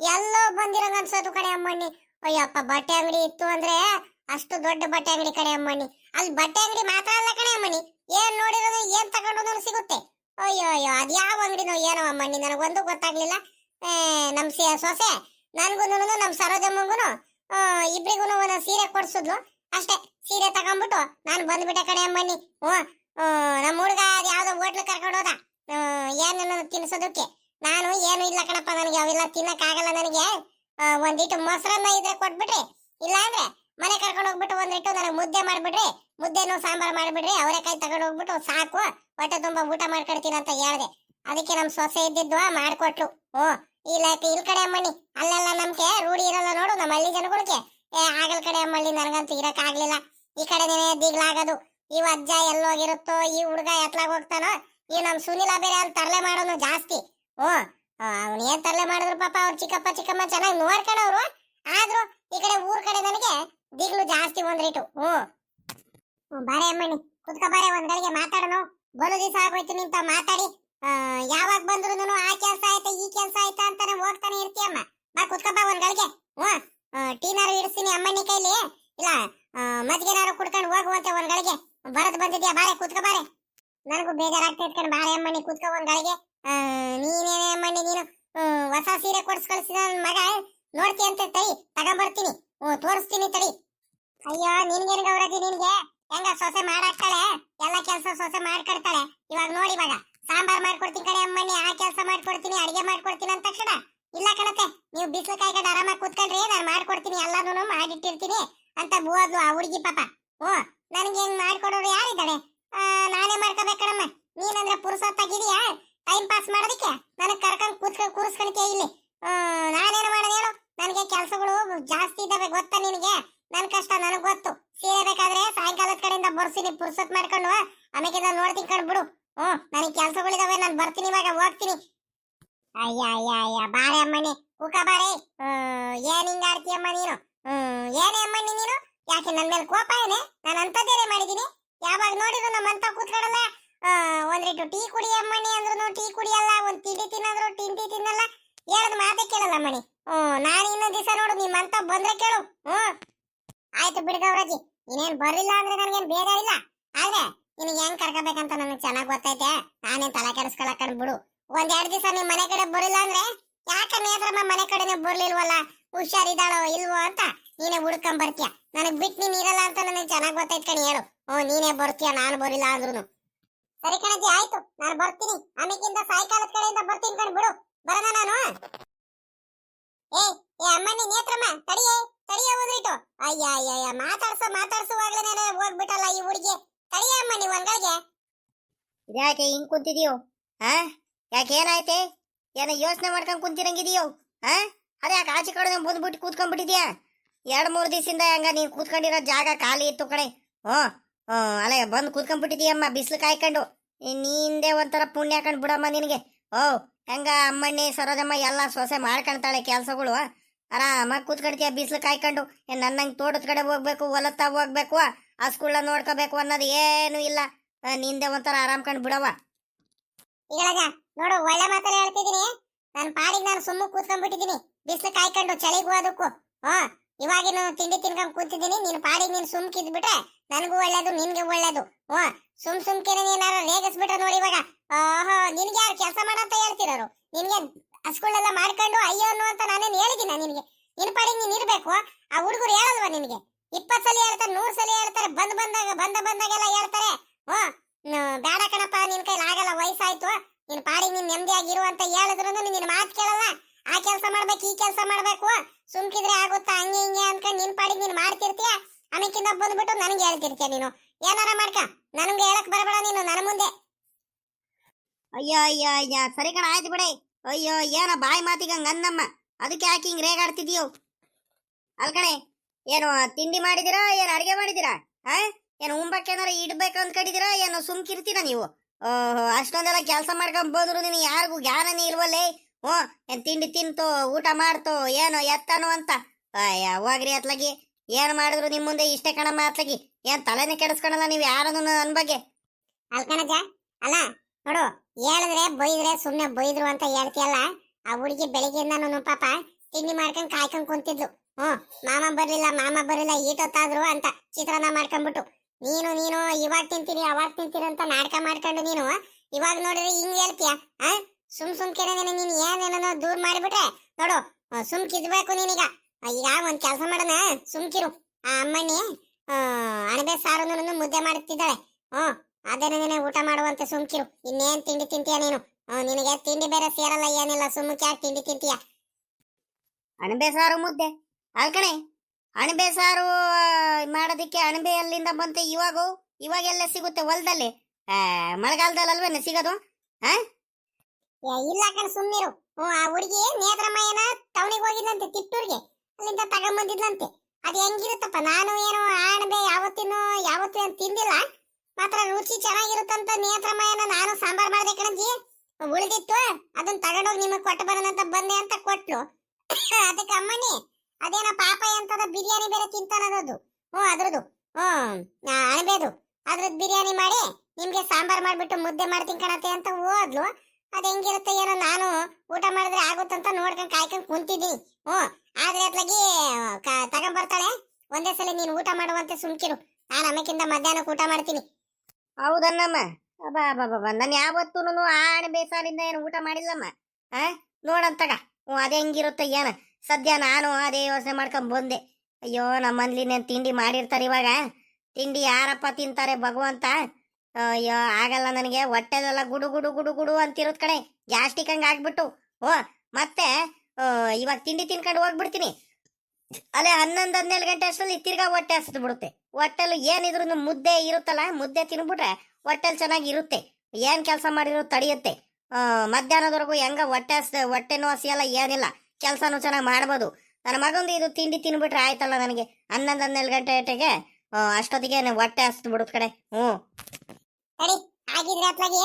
ಎಲ್ಲೋ ಬಂದಿರಂಗ ಅನ್ಸೋದು ಕಡೆ ಅಮ್ಮಣ್ಣಿ. ಅಯ್ಯಪ್ಪ, ಬಟ್ಟೆ ಅಂಗಡಿ ಇತ್ತು ಅಂದ್ರೆ ಅಷ್ಟು ದೊಡ್ಡ ಬಟ್ಟೆ ಅಂಗಡಿ ಕಡೆ ಅಮ್ಮನಿ ಅಲ್ಲಿ ಬಟ್ಟೆ ಅಂಗಡಿ ಮಾತ್ರ ಅಲ್ಲ ಕಣೆ ಅಮ್ಮನಿ ಏನ್ ನೋಡಿರೋದು, ಏನ್ ತಗೊಂಡೋದ್ರು ಸಿಗುತ್ತೆ. ಅಯ್ಯೋ ಅಯ್ಯೋ, ಅದ್ ಯಾವ ಅಂಗಡಿನೋ ಏನೋ ಅಮ್ಮನಿ ನನಗೊಂದು ಗೊತ್ತಾಗ್ಲಿಲ್ಲ. ನಮ್ ಸೊಸೆ ನನ್ಗುನು ನಮ್ ಸರೋಜಮ್ಮಗುನು ಇಬ್ರಿಗೂ ಒಂದ್ ಸೀರೆ ಕೊಡ್ಸಿದ್ಲು. ಅಷ್ಟೇ, ಸೀರೆ ತಗೊಂಡ್ಬಿಟ್ಟು ನಾನು ಬಂದ್ಬಿಟ್ಟೆ ಕಡೆ ಅಮ್ಮನಿ ಹ್ಞೂ ನಮ್ಮ ಹುಡುಗ ಅದ್ ಯಾವ್ದೋ ಹೋಟ್ಲು ಕರ್ಕೊಂಡು ಹೋದ. ಏನನ್ನು ತಿನ್ಸೋದಕ್ಕೆ. ನಾನು, ಏನು ಇಲ್ಲ ಕಣಪ್ಪ, ನನಗೆ ಅವೆಲ್ಲ ತಿನ್ನಕ್ಕಾಗಲ್ಲ ನನಗೆ. ಒಂದಿಟ್ಟು ಮೊಸರನ್ನ ಇದ್ರೆ ಕೊಟ್ಬಿಟ್ರಿ. ಇಲ್ಲ ಅಂದ್ರೆ ಮನೆ ಕರ್ಕೊಂಡು ಹೋಗ್ಬಿಟ್ಟು ಒಂದಿಟ್ಟು ನನಗೆ ಮುದ್ದೆ ಮಾಡ್ಬಿಡ್ರಿ. ಮುದ್ದೆನೂ ಸಾಂಬಾರ್ ಮಾಡ್ಬಿಡ್ರಿ. ಅವರೆಕಾಯಿ ತಗೊಂಡು ಹೋಗ್ಬಿಟ್ಟು ಸಾಕು. ಹೊಟ್ಟೆ ತುಂಬಾ ಊಟ ಮಾಡ್ಕೊಡ್ತೀನಿ ಅಂತ ಹೇಳ್ದೆ. ಅದಕ್ಕೆ ನಮ್ಮ ಸೊಸೆ ಇದ್ದಿದ್ದು ಮಾಡ್ಕೊಟ್ಲು ಓ ಇಲ್ಲ ಇಲ್ಲಿ ಕಡೆ ಅಮ್ಮಣ್ಣಿ. ಅಲ್ಲೆಲ್ಲ ನಮ್ಗೆ ರೂಢಿ ಇರಲ್ಲ ನೋಡು, ನಮ್ಮ ಹಳ್ಳಿ ಜನಗಳಿಗೆ. ಏ, ಆಗಲ್ ಕಡೆ ಅಮ್ಮಳ್ಳಿ ನನಗಂತೂ ಇರೋಕ್ಕಾಗಲಿಲ್ಲ. ಈ ಕಡೆನೇ ದಿಗ್ಲಾಗೋದು. ಈ ಅಜ್ಜ ಎಲ್ಲೋಗಿರುತ್ತೋ, ಈ ಹುಡುಗ ಎತ್ಲಾಗ ಹೋಗ್ತಾನೋ, ಈ ನಮ್ಮ ಸುನಿಲ ಬೇರೆ ಅಲ್ಲಿ ತರಲೆ ಮಾಡೋನು ಜಾಸ್ತಿ. ಓ ಅವ್ನ ಏನ್ ತರಲೆ ಮಾಡಿದ್ರು ಪಾಪ ಅವ್ರ ಚಿಕ್ಕಪ್ಪ, ಚಿಕ್ಕಮ್ಮ ಚೆನ್ನಾಗಿ ನೋಡ್ಕೊಂಡವ್ರು. ಆದ್ರೂ ಈ ಕಡೆ ಊರ್ ಕಡೆ ನನಗೆ ದಿಗ್ಲು ಜಾಸ್ತಿ ಒಂದ್ರಿಟು. ಓ ಬಾರೆ ಅಮ್ಮಣ್ಣಿ. ಕುತ್ಕ ಬಾರೆ, ಒಂದ್ ಗಳಿಗೆ ಮಾತಾಡೋಣ. ಬಲು ದಿವಸ ಆಗೋಯ್ತು ನಿಂತ ಮಾತಾಡಿ. ಯಾವಾಗ ಬಂದ್ರು ಆ ಕೆಲ್ಸ ಆಯ್ತಾ, ಈ ಕೆಲ್ಸ ಆಯ್ತಾ ಅಂತಾನೆ ಹೋಗ್ತಾನೆ ಇರ್ತೀಯಮ್ಮ ಬಾ ಕುತ್ಕಪ್ಪ ಒಂದ್ ಗಳಿಗೆ. ಹ್ಮ್ ಟೀನಾರು ಇಡಿಸ್ತೀನಿ ಅಮ್ಮನಿ ಕೈಲಿ. ಇಲ್ಲ ಮಜ್ಗೆನಾರು ಕುಡ್ಕೊಂಡು ಹೋಗುವಂತೆ ಒಂದ್ ಗಳಿಗೆ. ಬರದ್ ಬಂದಿದ್ಯಾ, ಬಾರೆ, ಕುತ್ಕ ಬಾರೆ. ನನಗೂ ಬೇಜಾರಾಗ್ತಾ ಇಟ್ಕೊಂಡು ಬಾರೆ ಅಮ್ಮನಿ ಕುತ್ಕ ಒಂದ್ ಗಳಿಗೆ. ನೀನೇನೇ ಮಾಡಿ ನೀನು ಹೊಸ ಸೀರೆ ಕೊಡ್ಸ್ ಮಗ ನೋಡ್ತಿ ಅಂತ ತಡಿ, ತಗೊಂಬರ್ತೀನಿ. ಓ ತೋರಿಸ್ತೀನಿ ತಡಿ. ಅಯ್ಯೋ, ನಿನ್ಗೇನು ಗೌರತಿ ನಿನ್ಗೆ? ಹೆಂಗ ಸೊಸೆ ಮಾಡಾಕ್ತಾಳೆ? ಎಲ್ಲ ಕೆಲಸ ಸೊಸೆ ಮಾಡ್ಕೊಡ್ತಾಳೆ. ಇವಾಗ ನೋಡಿ ಇವಾಗ ಸಾಂಬಾರ್ ಮಾಡ್ಕೊಡ್ತೀನಿ ಕಡೆ ಅಮ್ಮಣ್ಣಿ, ಆ ಕೆಲಸ ಮಾಡ್ಕೊಡ್ತೀನಿ, ಅಡಿಗೆ ಮಾಡ್ಕೊಡ್ತೀನಿ ಅಂತ ತಕ್ಷಣ. ಇಲ್ಲ ಕಣತೆ, ನೀವು ಬಿಸಿಲು ಕಾಯ್ಕೊಂಡು ಆರಾಮಾಗಿ ಕೂತ್ಕೊಂಡ್ರಿ, ನಾನು ಮಾಡ್ಕೊಡ್ತೀನಿ ಎಲ್ಲಾನು ಮಾಡಿಟ್ಟಿರ್ತೀನಿ ಅಂತ ಬೋದ್ಲು ಆ ಹುಡುಗಿ ಪಾಪ. ಓ, ನನಗೆ ಹೆಂಗ್ ಮಾಡ್ಕೊಡೋರು ಯಾರಿದ್ದಾಳೆ ನಾನೇ ಮಾಡ್ಕೋಬೇಕಣಮ್ಮ ನೀನಂದ್ರೆ ಪುರುಸೊತ್ತಾಗಿದೀಯಾ ಟೈಮ್ ಪಾಸ್ ಮಾಡೋದಕ್ಕೆ ನನಗೆ ಕರ್ಕೊಂಡು ಕೂತ್ಕೊಂಡು ಕೂರಿಸ್ಕೊಳಕ್ಕೆ ಇಲ್ಲಿ? ನಾನೇನು ಮಾಡೋದು ಹೇಳು? ನನಗೆ ಕೆಲಸಗಳು ಜಾಸ್ತಿ ಇದ್ದಾವೆ ಗೊತ್ತಾ ನಿನಗೆ? ನನ್ನ ಕಷ್ಟ ನನಗೆ ಗೊತ್ತು. ಸೀರೆ ಬೇಕಾದ್ರೆ ಸಾಯಂಕಾಲದ ಕಡೆಯಿಂದ ಬರ್ತೀನಿ ಪುರ್ಸತ್ ಮಾಡ್ಕೊಂಡು ಆಮೇಲೆ ನೋಡ್ತೀನಿ ಕಣ್ ಬಿಡು. ಹ್ಮ್ ನನಗೆ ಕೆಲಸಗಳಿದ್ದಾವೆ ನಾನು ಬರ್ತೀನಿ ಇವಾಗ, ಹೋಗ್ತೀನಿ. ಅಯ್ಯ ಅಯ್ಯ ಅಯ್ಯ, ಬಾರೆ ಅಮ್ಮನಿ ಕೂಕ ಬಾರೆ. ಏನು ಹಿಂಗೆ ಆಡ್ತೀಯ ಅಮ್ಮ ನೀನು? ಏನೇ ಅಮ್ಮ ನೀನು? ಯಾಕೆ ನನ್ನ ಮೇಲೆ ಕೋಪ ಏನೇ? ನಾನು ಅಂಥದ್ದೇನೆ ಮಾಡಿದ್ದೀನಿ. ಯಾವಾಗ ನೋಡಿದ್ರು ನಮ್ಮಂತ ಕೂತ್ಕೊಡಲ್ಲ ಆ, ಒಂದ್ರಿಟ್ಟು ಟೀ ಕುಡಿ ಅಮ್ಮಣ್ಣಿ ಅಂದ್ರು ಟೀ ಕುಡಿಯಲ್ಲ ಒಂದ್ ತಿಂಡಿ ತಿನ್ನಂದ್ರು ತಿಂಡಿ ತಿನ್ನಲ್ಲ. ಹೇಳದ್ ಮಾತೇ ಕೇಳಲ್ಲ ಮಣಿ ಹ್ಮ್ ನಾನು ಇನ್ನೊಂದ್ ದಿವಸ ನೋಡು ನಿಮ್ಮಂತ ಬಂದ್ರೆ ಕೇಳು. ಹ್ಮ್. ಆಯ್ತು ಬಿಡ್ಗವ್ರಜ್ಜಿ ಇನ್ನೇನ್ ಬರ್ಲಿಲ್ಲ ಅಂದ್ರೆ ನನಗೇನ್ ಬೇಜಾರಿಲ್ಲ. ಆದ್ರೆ ನಿನಗೆ ಹೆಂಗ್ ಕರ್ಕೋಬೇಕಂತ ನನಗೆ ಚೆನ್ನಾಗ್ ಗೊತ್ತೈತೆ. ನಾನೇನ್ ತಲೆ ಕೆಡಿಸ್ಕೊಳಕ್ ಬಿಡು. ಒಂದ್ ಎರಡ್ ದಿವಸ ನಿಮ್ ಮನೆ ಕಡೆ ಬರಲಿಲ್ಲ ಅಂದ್ರೆ ಯಾಕೆ ನೇತ್ರಮ್ಮ ಮನೆ ಕಡೆನೆ ಬರ್ಲಿಲ್ವಲ್ಲ? ಹುಷಾರಿದ್ದಾಳೋ ಇಲ್ವೋ ಅಂತ ನೀನೇ ಹುಡ್ಕೊಂಡ್ ಬರ್ತೀಯ? ನನಗ್ ಬಿಟ್ ನೀನ್ ಇರಲ್ಲ ಅಂತ ನನಗೆ ಚೆನ್ನಾಗ್ ಗೊತ್ತೈತ್ ಕಣಿ ಹೇಳು. ಓ ನೀನೇ ಬರ್ತೀಯ? ನಾನು ಬರಿಲ್ಲ ಅಂದ್ರುನು. ಸರಿ ಕಣಜ್ಜಿ, ಆಯ್ತು. ನಾನು ಬರ್ತೀನಿ. ಆಮೇಕಿಂದ ಸಾಯಂಕಾಲದ ಕಡೆಯಿಂದ ಬರ್ತೀನಿ ಕಣ್ ಬಿಡು. ಬರೋಣ ನಾನು. ಏ ಅಮ್ಮಣ್ಣಿ, ನೇತ್ರಮ್ಮ, ತಡಿಯೇ, ತಡಿಯ ಹೋದ್ರಿಟ್ಟು ಅಯ್ಯ ಅಯ್ಯ ಅಯ್ಯ ಮಾತಾಡ್ಸೋ ಮಾತಾಡ್ಸುವಾಗ್ಲೇನೆ ಹೋಗ್ಬಿಟ್ಟಲ್ಲ ಈ ಹುಡುಗಿ. ತಡಿಯ ಅಮ್ಮ ನೀವು ಒಂಗಳಿಗೆ ಯಾಕೆ ಹಿಂಗ್ ಕುಂತಿದೀಯೋ? ಹಾ? ಯಾಕೆ ಏನಾಯ್ತೆ? ಏನೋ ಯೋಚನೆ ಮಾಡ್ಕೊಂಡ್ ಕುಂತಿರಂಗಿದೀಯೋ? ಹಾ? ಅದೇ ಯಾಕೆ ಆಚೆ ಕಡೆ ಬಂದ್ಬಿಟ್ಟು ಕೂತ್ಕೊಂಡ್ಬಿಟ್ಟಿದ್ಯಾ? ಎರಡ್ ಮೂರ್ ದಿವಸದಿಂದ ಹಂಗ ನೀನ್ ಕೂತ್ಕೊಂಡಿರೋ ಜಾಗ ಖಾಲಿ ಇತ್ತು ಕಡೆ ಹ್ಞೂ ಅಲ್ಲೇ ಬಂದು ಕೂತ್ಕೊಂಡ್ಬಿಟ್ಟಿದೀಯಮ್ಮ ಬಿಸಿಲು ಕಾಯ್ಕೊಂಡು. ನೀಂದೆ ಒಂಥರ ಪುಣ್ಯ ಹಾಕೊಂಡು ಬಿಡಮ್ಮ ನಿನಗೆ. ಓ, ಹೆಂಗ ಅಮ್ಮಣ್ಣಿ, ಸರೋಜಮ್ಮ ಎಲ್ಲ ಸೊಸೆ ಮಾಡ್ಕೊಂತಾಳೆ ಕೆಲಸಗಳು ಆರಾಮಾಗಿ ಕೂತ್ಕೊಳ್ತೀಯ ಬಿಸಿಲು ಕಾಯ್ಕೊಂಡು. ನನ್ನಂಗೆ ತೋಟದ ಕಡೆ ಹೋಗ್ಬೇಕು, ಹೊಲತ್ತ ಹೋಗ್ಬೇಕು, ಆ? ಸ್ಕೂಲ್ನ ನೋಡ್ಕೋಬೇಕು ಅನ್ನೋದು ಏನು ಇಲ್ಲ. ನಿಂದೆ ಒಂಥರ ಆರಾಮ್ ಕಂಡು ಬಿಡವ ನೋಡು, ಒಳ್ಳೆ ಮಾತಲ್ಲ ಹೇಳ್ತಿದ್ದೀನಿ. ನನ್ನ ಪಾಡಿಗೆ ನಾನು ಸುಮ್ಮ ಕೂತ್ಕೊಂಡ್ಬಿಟ್ಟಿದೀನಿ ಬಿಸಿಲು ಕಾಯ್ಕೊಂಡು, ಚಳಿಗೂ ಅದಕ್ಕೂ ಹಾ ಇವಾಗಿನ ತಿಂಡಿ ತಿನ್ಕೊಂಡ್ ಕೂತಿದ್ದೀನಿ, ನಿನ್ ಪಾಡಿಗೆ ನೀನ್ ಸುಮ್ಕಿದ್ ಬಿಟ್ರೆ ನನಗೂ ಒಳ್ಳೇದು, ನಿನ್ಗೆ ಒಳ್ಳೇದು. ಓ ಸುಮ್ ಸುಮ್ಕಿನ ನೀನಾರ ರೇಗಿಸ್ಬಿಟ್ರೆ ನೋಡಿ ಇವಾಗ. ಓಹೋ, ನಿನ್ಗೆ ಯಾರು ಕೆಲಸ ಮಾಡಂತ ಹೇಳ್ತಿರೋರು? ನಿನ್ಗೆ ಹಸ್ಗಳೆಲ್ಲ ಮಾಡ್ಕೊಂಡು ಅಯ್ಯೋ ಅಂತ ನಾನೇನು ಹೇಳಿದ್ದೀನಿ ನಿನ್ಗೆ? ನಿನ್ ಪಾಡಿಗೆ ನೀನ್ ಇರ್ಬೇಕು? ಆ ಹುಡುಗರು ಹೇಳಲ್ವಾ ನಿನ್ಗೆ? ಇಪ್ಪತ್ ಸಲ ಹೇಳ್ತಾರೆ, ನೂರ್ ಸಲ ಹೇಳ್ತಾರೆ, ಬಂದ್ ಬಂದಾಗ, ಬಂದ ಬಂದಾಗೆಲ್ಲ ಹೇಳ್ತಾರೆ. ಓ ಬೇಡ ಕಣಪ್ಪ, ನಿನ್ ಕೈಲಿ ಆಗಲ್ಲ, ವಯಸ್ಸಾಯ್ತು. ನಿನ್ ಪಾಡಿಗೆ ನೀನ್ ನೆಮ್ಮದಿಯಾಗಿರು ಅಂತ ಹೇಳಿದ್ರು ನಿನ್ ಮಾತು ಕೇಳಲ್ಲ. ಆ ಕೆಲಸ ಮಾಡ್ಬೇಕು, ಈ ಕೆಲಸ ಮಾಡ್ಬೇಕು. ಸುಮ್ಕಿದ್ರೆ ಆಗುತ್ತಾ? ಹಂಗೆ, ಹಿಂಗೆ ಅನ್ಕೊಂಡು ನಿನ್ ಪಾಡಿಗೆ ನೀನ್ ಮಾಡ್ತಿರ್ತೀಯ? ಆಮೇಕಿಂದ ಬಂದ್ಬಿಟ್ಟು ನನಗೆ ಹೇಳ್ತಿರ್ತೀಯ ನೀನು. ಏನಾರ ಮಾಡ್ಕ. ನನಗೆ ಹೇಳಕ್ ಬರಬೇಡ ನೀನು ನನ್ನ ಮುಂದೆ. ಅಯ್ಯೋ ಅಯ್ಯೋ ಅಯ್ಯೋ, ಸರಿ ಕಣ, ಆಯ್ತು ಬಿಡೈ. ಅಯ್ಯೋ, ಏನ ಬಾಯಿ ಮಾತಿಗೆ ಹಂಗ ಅಂದಮ್ಮ. ಅದಕ್ಕೆ ಯಾಕೆ ಹಿಂಗ್ ರೇಗಾಡ್ತಿದ್ಯೋ ಅಲ್ ಕಣೆ, ಏನು ತಿಂಡಿ ಮಾಡಿದಿರಾ? ಏನು ಅಡಿಗೆ ಮಾಡಿದಿರಾ? ಹಾ ಏನು ಉಂಬಕ್ಕೇನಾರ ಇಡ್ಬೇಕು ಅಂದ್ಕೊಂಡಿದ್ದೀರಾ ಏನು ಸುಮ್ಕಿರ್ತೀರಾ ನೀವು? ಓಹೋ, ಅಷ್ಟೊಂದೆಲ್ಲ ಕೆಲಸ ಮಾಡ್ಕೊಂಡ್ ಬಂದ್ರು ನಿನ್ ಯಾರಿಗೂ ಜ್ಞಾನನೇ ಇಲ್ವಲ್ಲೇ? ಹ್ಞೂ, ಏನ್ ತಿಂಡಿ ತಿಂತು, ಊಟ ಮಾಡ್ತು, ಏನು ಎತ್ತನು ಅಂತ. ಅಯ್ಯ, ಹೋಗ್ರಿ ಅತ್ಲಾಗಿ. ಏನ್ ಮಾಡಿದ್ರು ನಿಮ್ ಮುಂದೆ ಇಷ್ಟೇ ಕಣಮ್ಮ ಅತ್ಲಾಗಿ. ಏನ್ ತಲೆನೇ ಕೆಡಿಸ್ಕೊಳಲ್ಲ ನೀವು ಯಾರನ್ನು ನನ್ ಬಗ್ಗೆ? ಅಲ್ಕಣಜ ಅಲ್ಲ, ನೋಡು, ಹೇಳಿದ್ರೆ ಬೈದ್ರೆ ಸುಮ್ನೆ ಬೈದ್ರು ಅಂತ ಹೇಳ್ತೀಯಲ್ಲ, ಆ ಹುಡುಗಿ ಬೆಳಿಗ್ಗೆಯಿಂದ ಪಾಪ ತಿಂಡಿ ಮಾಡ್ಕೊಂಡ್ ಕಾಯ್ಕೊಂಡ್ ಕುಂತಿದ್ಲು. ಹ್ಮ್ ಮಾಮ ಬರ್ಲಿಲ್ಲ ಮಾಮ ಬರ್ಲಿಲ್ಲ, ಈಟೊತ್ತಾದ್ರು ಅಂತ ಚಿತ್ರಾನ್ನ ಮಾಡ್ಕೊಂಡ್ಬಿಟ್ಟು. ನೀನು ನೀನು, ಇವಾಗ ತಿಂತೀನಿ, ಅವಾಗ ತಿಂತೀನಿ ಅಂತ ನಾಟಕ ಮಾಡ್ಕೊಂಡು ನೀನು, ಇವಾಗ ನೋಡಿದ್ರೆ ಹಿಂಗ್ ಹೇಳ್ತೀಯ, ಆ? ಸುಮ್ ಸುಮ್ ಕೇಳ ನೀನ್ ಏನೇನೋ ದೂರ್ ಮಾಡಿಬಿಟ್ರೆ ನೋಡು ಸುಮ್ ಕಿದ್ಬೇಕು ನೀನೀಗ. ಈಗ ಒಂದ್ ಕೆಲಸ ಮಾಡೋಣ ಸುಮ್ಕಿರು ಆ ಅಮ್ಮಣ್ಣಿ ಅಣಬೆ ಸಾರನ್ನು ಮುದ್ದೆ ಮಾಡುತ್ತಿದ್ದಾಳೆ. ಹ್ಮ್ ನೀನೆ ಊಟ ಮಾಡುವಂತೆ ಸುಮ್ಕಿರು ಇನ್ನೇನ್ ತಿಂಡಿ ತಿಂತೀಯ ನೀನು? ನಿನಗೆ ತಿಂಡಿ ಬೇರೆ ಸೇರಲ್ಲ ಏನಿಲ್ಲ ಸುಮ್ಮಕ್ಕೆ ಯಾಕೆ ತಿಂಡಿ ತಿಂತೀಯ. ಅಣಬೆ ಸಾರು ಮುದ್ದೆ. ಅಲ್ಕಣೆ ಅಣಬೆ ಸಾರು ಮಾಡೋದಕ್ಕೆ ಅಣಬೆ ಅಲ್ಲಿಂದ ಬಂತು? ಇವಾಗ ಇವಾಗೆಲ್ಲ ಸಿಗುತ್ತೆ ಹೊಲದಲ್ಲಿ. ಮಳೆಗಾಲದಲ್ಲಿ ಅಲ್ವೇನೆ ಸಿಗೋದು? ಏ, ಇಲ್ಲ ಕಣ ಸುಮ್ಮನಿರು ಆ ಹುಡುಗಿ ನೇತ್ರಮ್ಮಯ್ಯನ ಟೌನಿಗೆ ಹೋಗಿದ್ಲಂತೆ, ತಿಟ್ಟೂರ್ಗೆ? ಅಲ್ಲಿಂದ ತಗೊಂಬಂದಿದ್ಲಂತೆ. ಅದು ಹೆಂಗಿರುತ್ತಪ್ಪ, ನಾನು ಏನು ಆಣಬೆ, ಯಾವತ್ತಿನೂ, ಯಾವತ್ತೂ ತಿಂದಿಲ್ಲ. ಮಾತ್ರ ರುಚಿ ಚೆನ್ನಾಗಿರುತ್ತಂತ ನೇತ್ರಮ್ಮಯ್ಯನ ನಾನು ಸಾಂಬಾರ್ ಮಾಡ್ದೆ ಕಣಜ್ಜಿ. ಉಳಿದಿತ್ತು ಅದನ್ನ ತಗೊಂಡೋಗಿ ನಿಮಗೆ ಕೊಟ್ಟು ಬರೋಣಂತ ಬಂದೆ ಅಂತ ಕೊಟ್ಲು. ಅದಕ್ಕೆ ಅಮ್ಮನಿ ಅದೇನೋ ಪಾಪ ಎಂತದ ಬಿರಿಯಾನಿ ಬೇರೆ ತಿಂತಾನದು ಹ್ಞೂ, ಅದ್ರದ್ದು. ಅಣಬೇದು ಅಣಬೆದು ಅದ್ರದ್ದು ಬಿರಿಯಾನಿ ಮಾಡಿ ನಿಮಗೆ ಸಾಂಬಾರ್ ಮಾಡಿಬಿಟ್ಟು ಮುದ್ದೆ ಮಾಡ್ತೀನಿ ಕಣತೆ ಅಂತ ಹೋದ್ಲು ಅದ್ ಹೆಂಗಿರುತ್ತೆ ಏನೋ ನಾನು ಊಟ ಮಾಡಿದ್ರೆ ಆಗುತ್ತಂತ ನೋಡ್ಕೊಂಡ್ ಕಾಯ್ಕೊಂಡ್ ಕುಂತಿದ್ದೀನಿ ಹ್ಞೂ, ಆದ್ರೆ ಅತ್ಲಾಗಿ ತಗೊಂಬರ್ತಾಳೆ ಒಂದೇ ಸಲ ನೀನು ಊಟ ಮಾಡುವಂತೆ ಸುಮ್ಕಿರು. ನಾನು ಆಮೇಕಿಂದ ಮಧ್ಯಾಹ್ನಕ್ಕೆ ಊಟ ಮಾಡ್ತೀನಿ. ಹೌದನ್ನಮ್ಮ ಅಬ್ಬಾ ಅಬ್ಬಾ ಬಾ ನಾನು ಯಾವತ್ತೂ ಆ ಹಣೆ ಬೇಸಾರಿಂದ ಏನು ಊಟ ಮಾಡಿಲ್ಲಮ್ಮ. ಆ? ನೋಡಂತಗ ಹ್ಞೂ, ಅದೇ ಹೆಂಗಿರುತ್ತೆ ಏನ. ಸದ್ಯ ನಾನು ಅದೇ ಯೋಚನೆ ಮಾಡ್ಕೊಂಡ್ ಬಂದೆ. ಅಯ್ಯೋ ನಮ್ಮ ನೇನು ತಿಂಡಿ ಮಾಡಿರ್ತಾರೆ ಇವಾಗ. ತಿಂಡಿ ಯಾರಪ್ಪ ತಿಂತಾರೆ ಭಗವಂತ. ಅಯ್ಯೋ, ಆಗಲ್ಲ ನನಗೆ. ಹೊಟ್ಟೆದೆಲ್ಲ ಗುಡು ಗುಡು ಗುಡು ಗುಡು ಅಂತಿರೋದ್ ಕಡೆ ಗ್ಯಾಸ್ಟಿಕ್ ಹಂಗ ಆಗ್ಬಿಟ್ಟು. ಓ, ಮತ್ತೆ ಇವಾಗ ತಿಂಡಿ ತಿನ್ಕೊಂಡು ಹೋಗ್ಬಿಡ್ತೀನಿ. ಅಲ್ಲೇ ಹನ್ನೊಂದು ಹನ್ನೆರಡು ಗಂಟೆ ಅಷ್ಟರಲ್ಲಿ ತಿರ್ಗಾ ಹೊಟ್ಟೆ ಹಸಿದು ಬಿಡುತ್ತೆ. ಹೊಟ್ಟೆಲು ಏನಿದ್ರು ಮುದ್ದೆ ಇರುತ್ತಲ್ಲ, ಮುದ್ದೆ ತಿನ್ಬಿಟ್ರೆ ಹೊಟ್ಟೆಲ್ ಚೆನ್ನಾಗಿ ಇರುತ್ತೆ. ಏನ್ ಕೆಲಸ ಮಾಡಿರೋ ತಡೆಯುತ್ತೆ. ಮಧ್ಯಾಹ್ನದವರೆಗೂ ಹೆಂಗ ಹೊಟ್ಟೆ ಹಸ್ದ ಹೊಟ್ಟೆನೂ ಹಸಿಯಲ್ಲ ಏನಿಲ್ಲ. ಕೆಲಸನೂ ಚೆನ್ನಾಗಿ ಮಾಡ್ಬೋದು. ನನ್ನ ಮಗಂದು ಇದು ತಿಂಡಿ ತಿನ್ಬಿಟ್ರೆ ಆಯ್ತಲ್ಲ ನನಗೆ. ಹನ್ನೊಂದು ಹನ್ನೆರಡು ಗಂಟೆ ಅಷ್ಟೊತ್ತಿಗೆ ಹೊಟ್ಟೆ ಹಸ್ದು ಬಿಡುತ್ತೆ ಕಡೆ ಹ್ಞೂ ಸರಿ ಆಗಿದ್ರೆ ಅತ್ಲಾಗಿ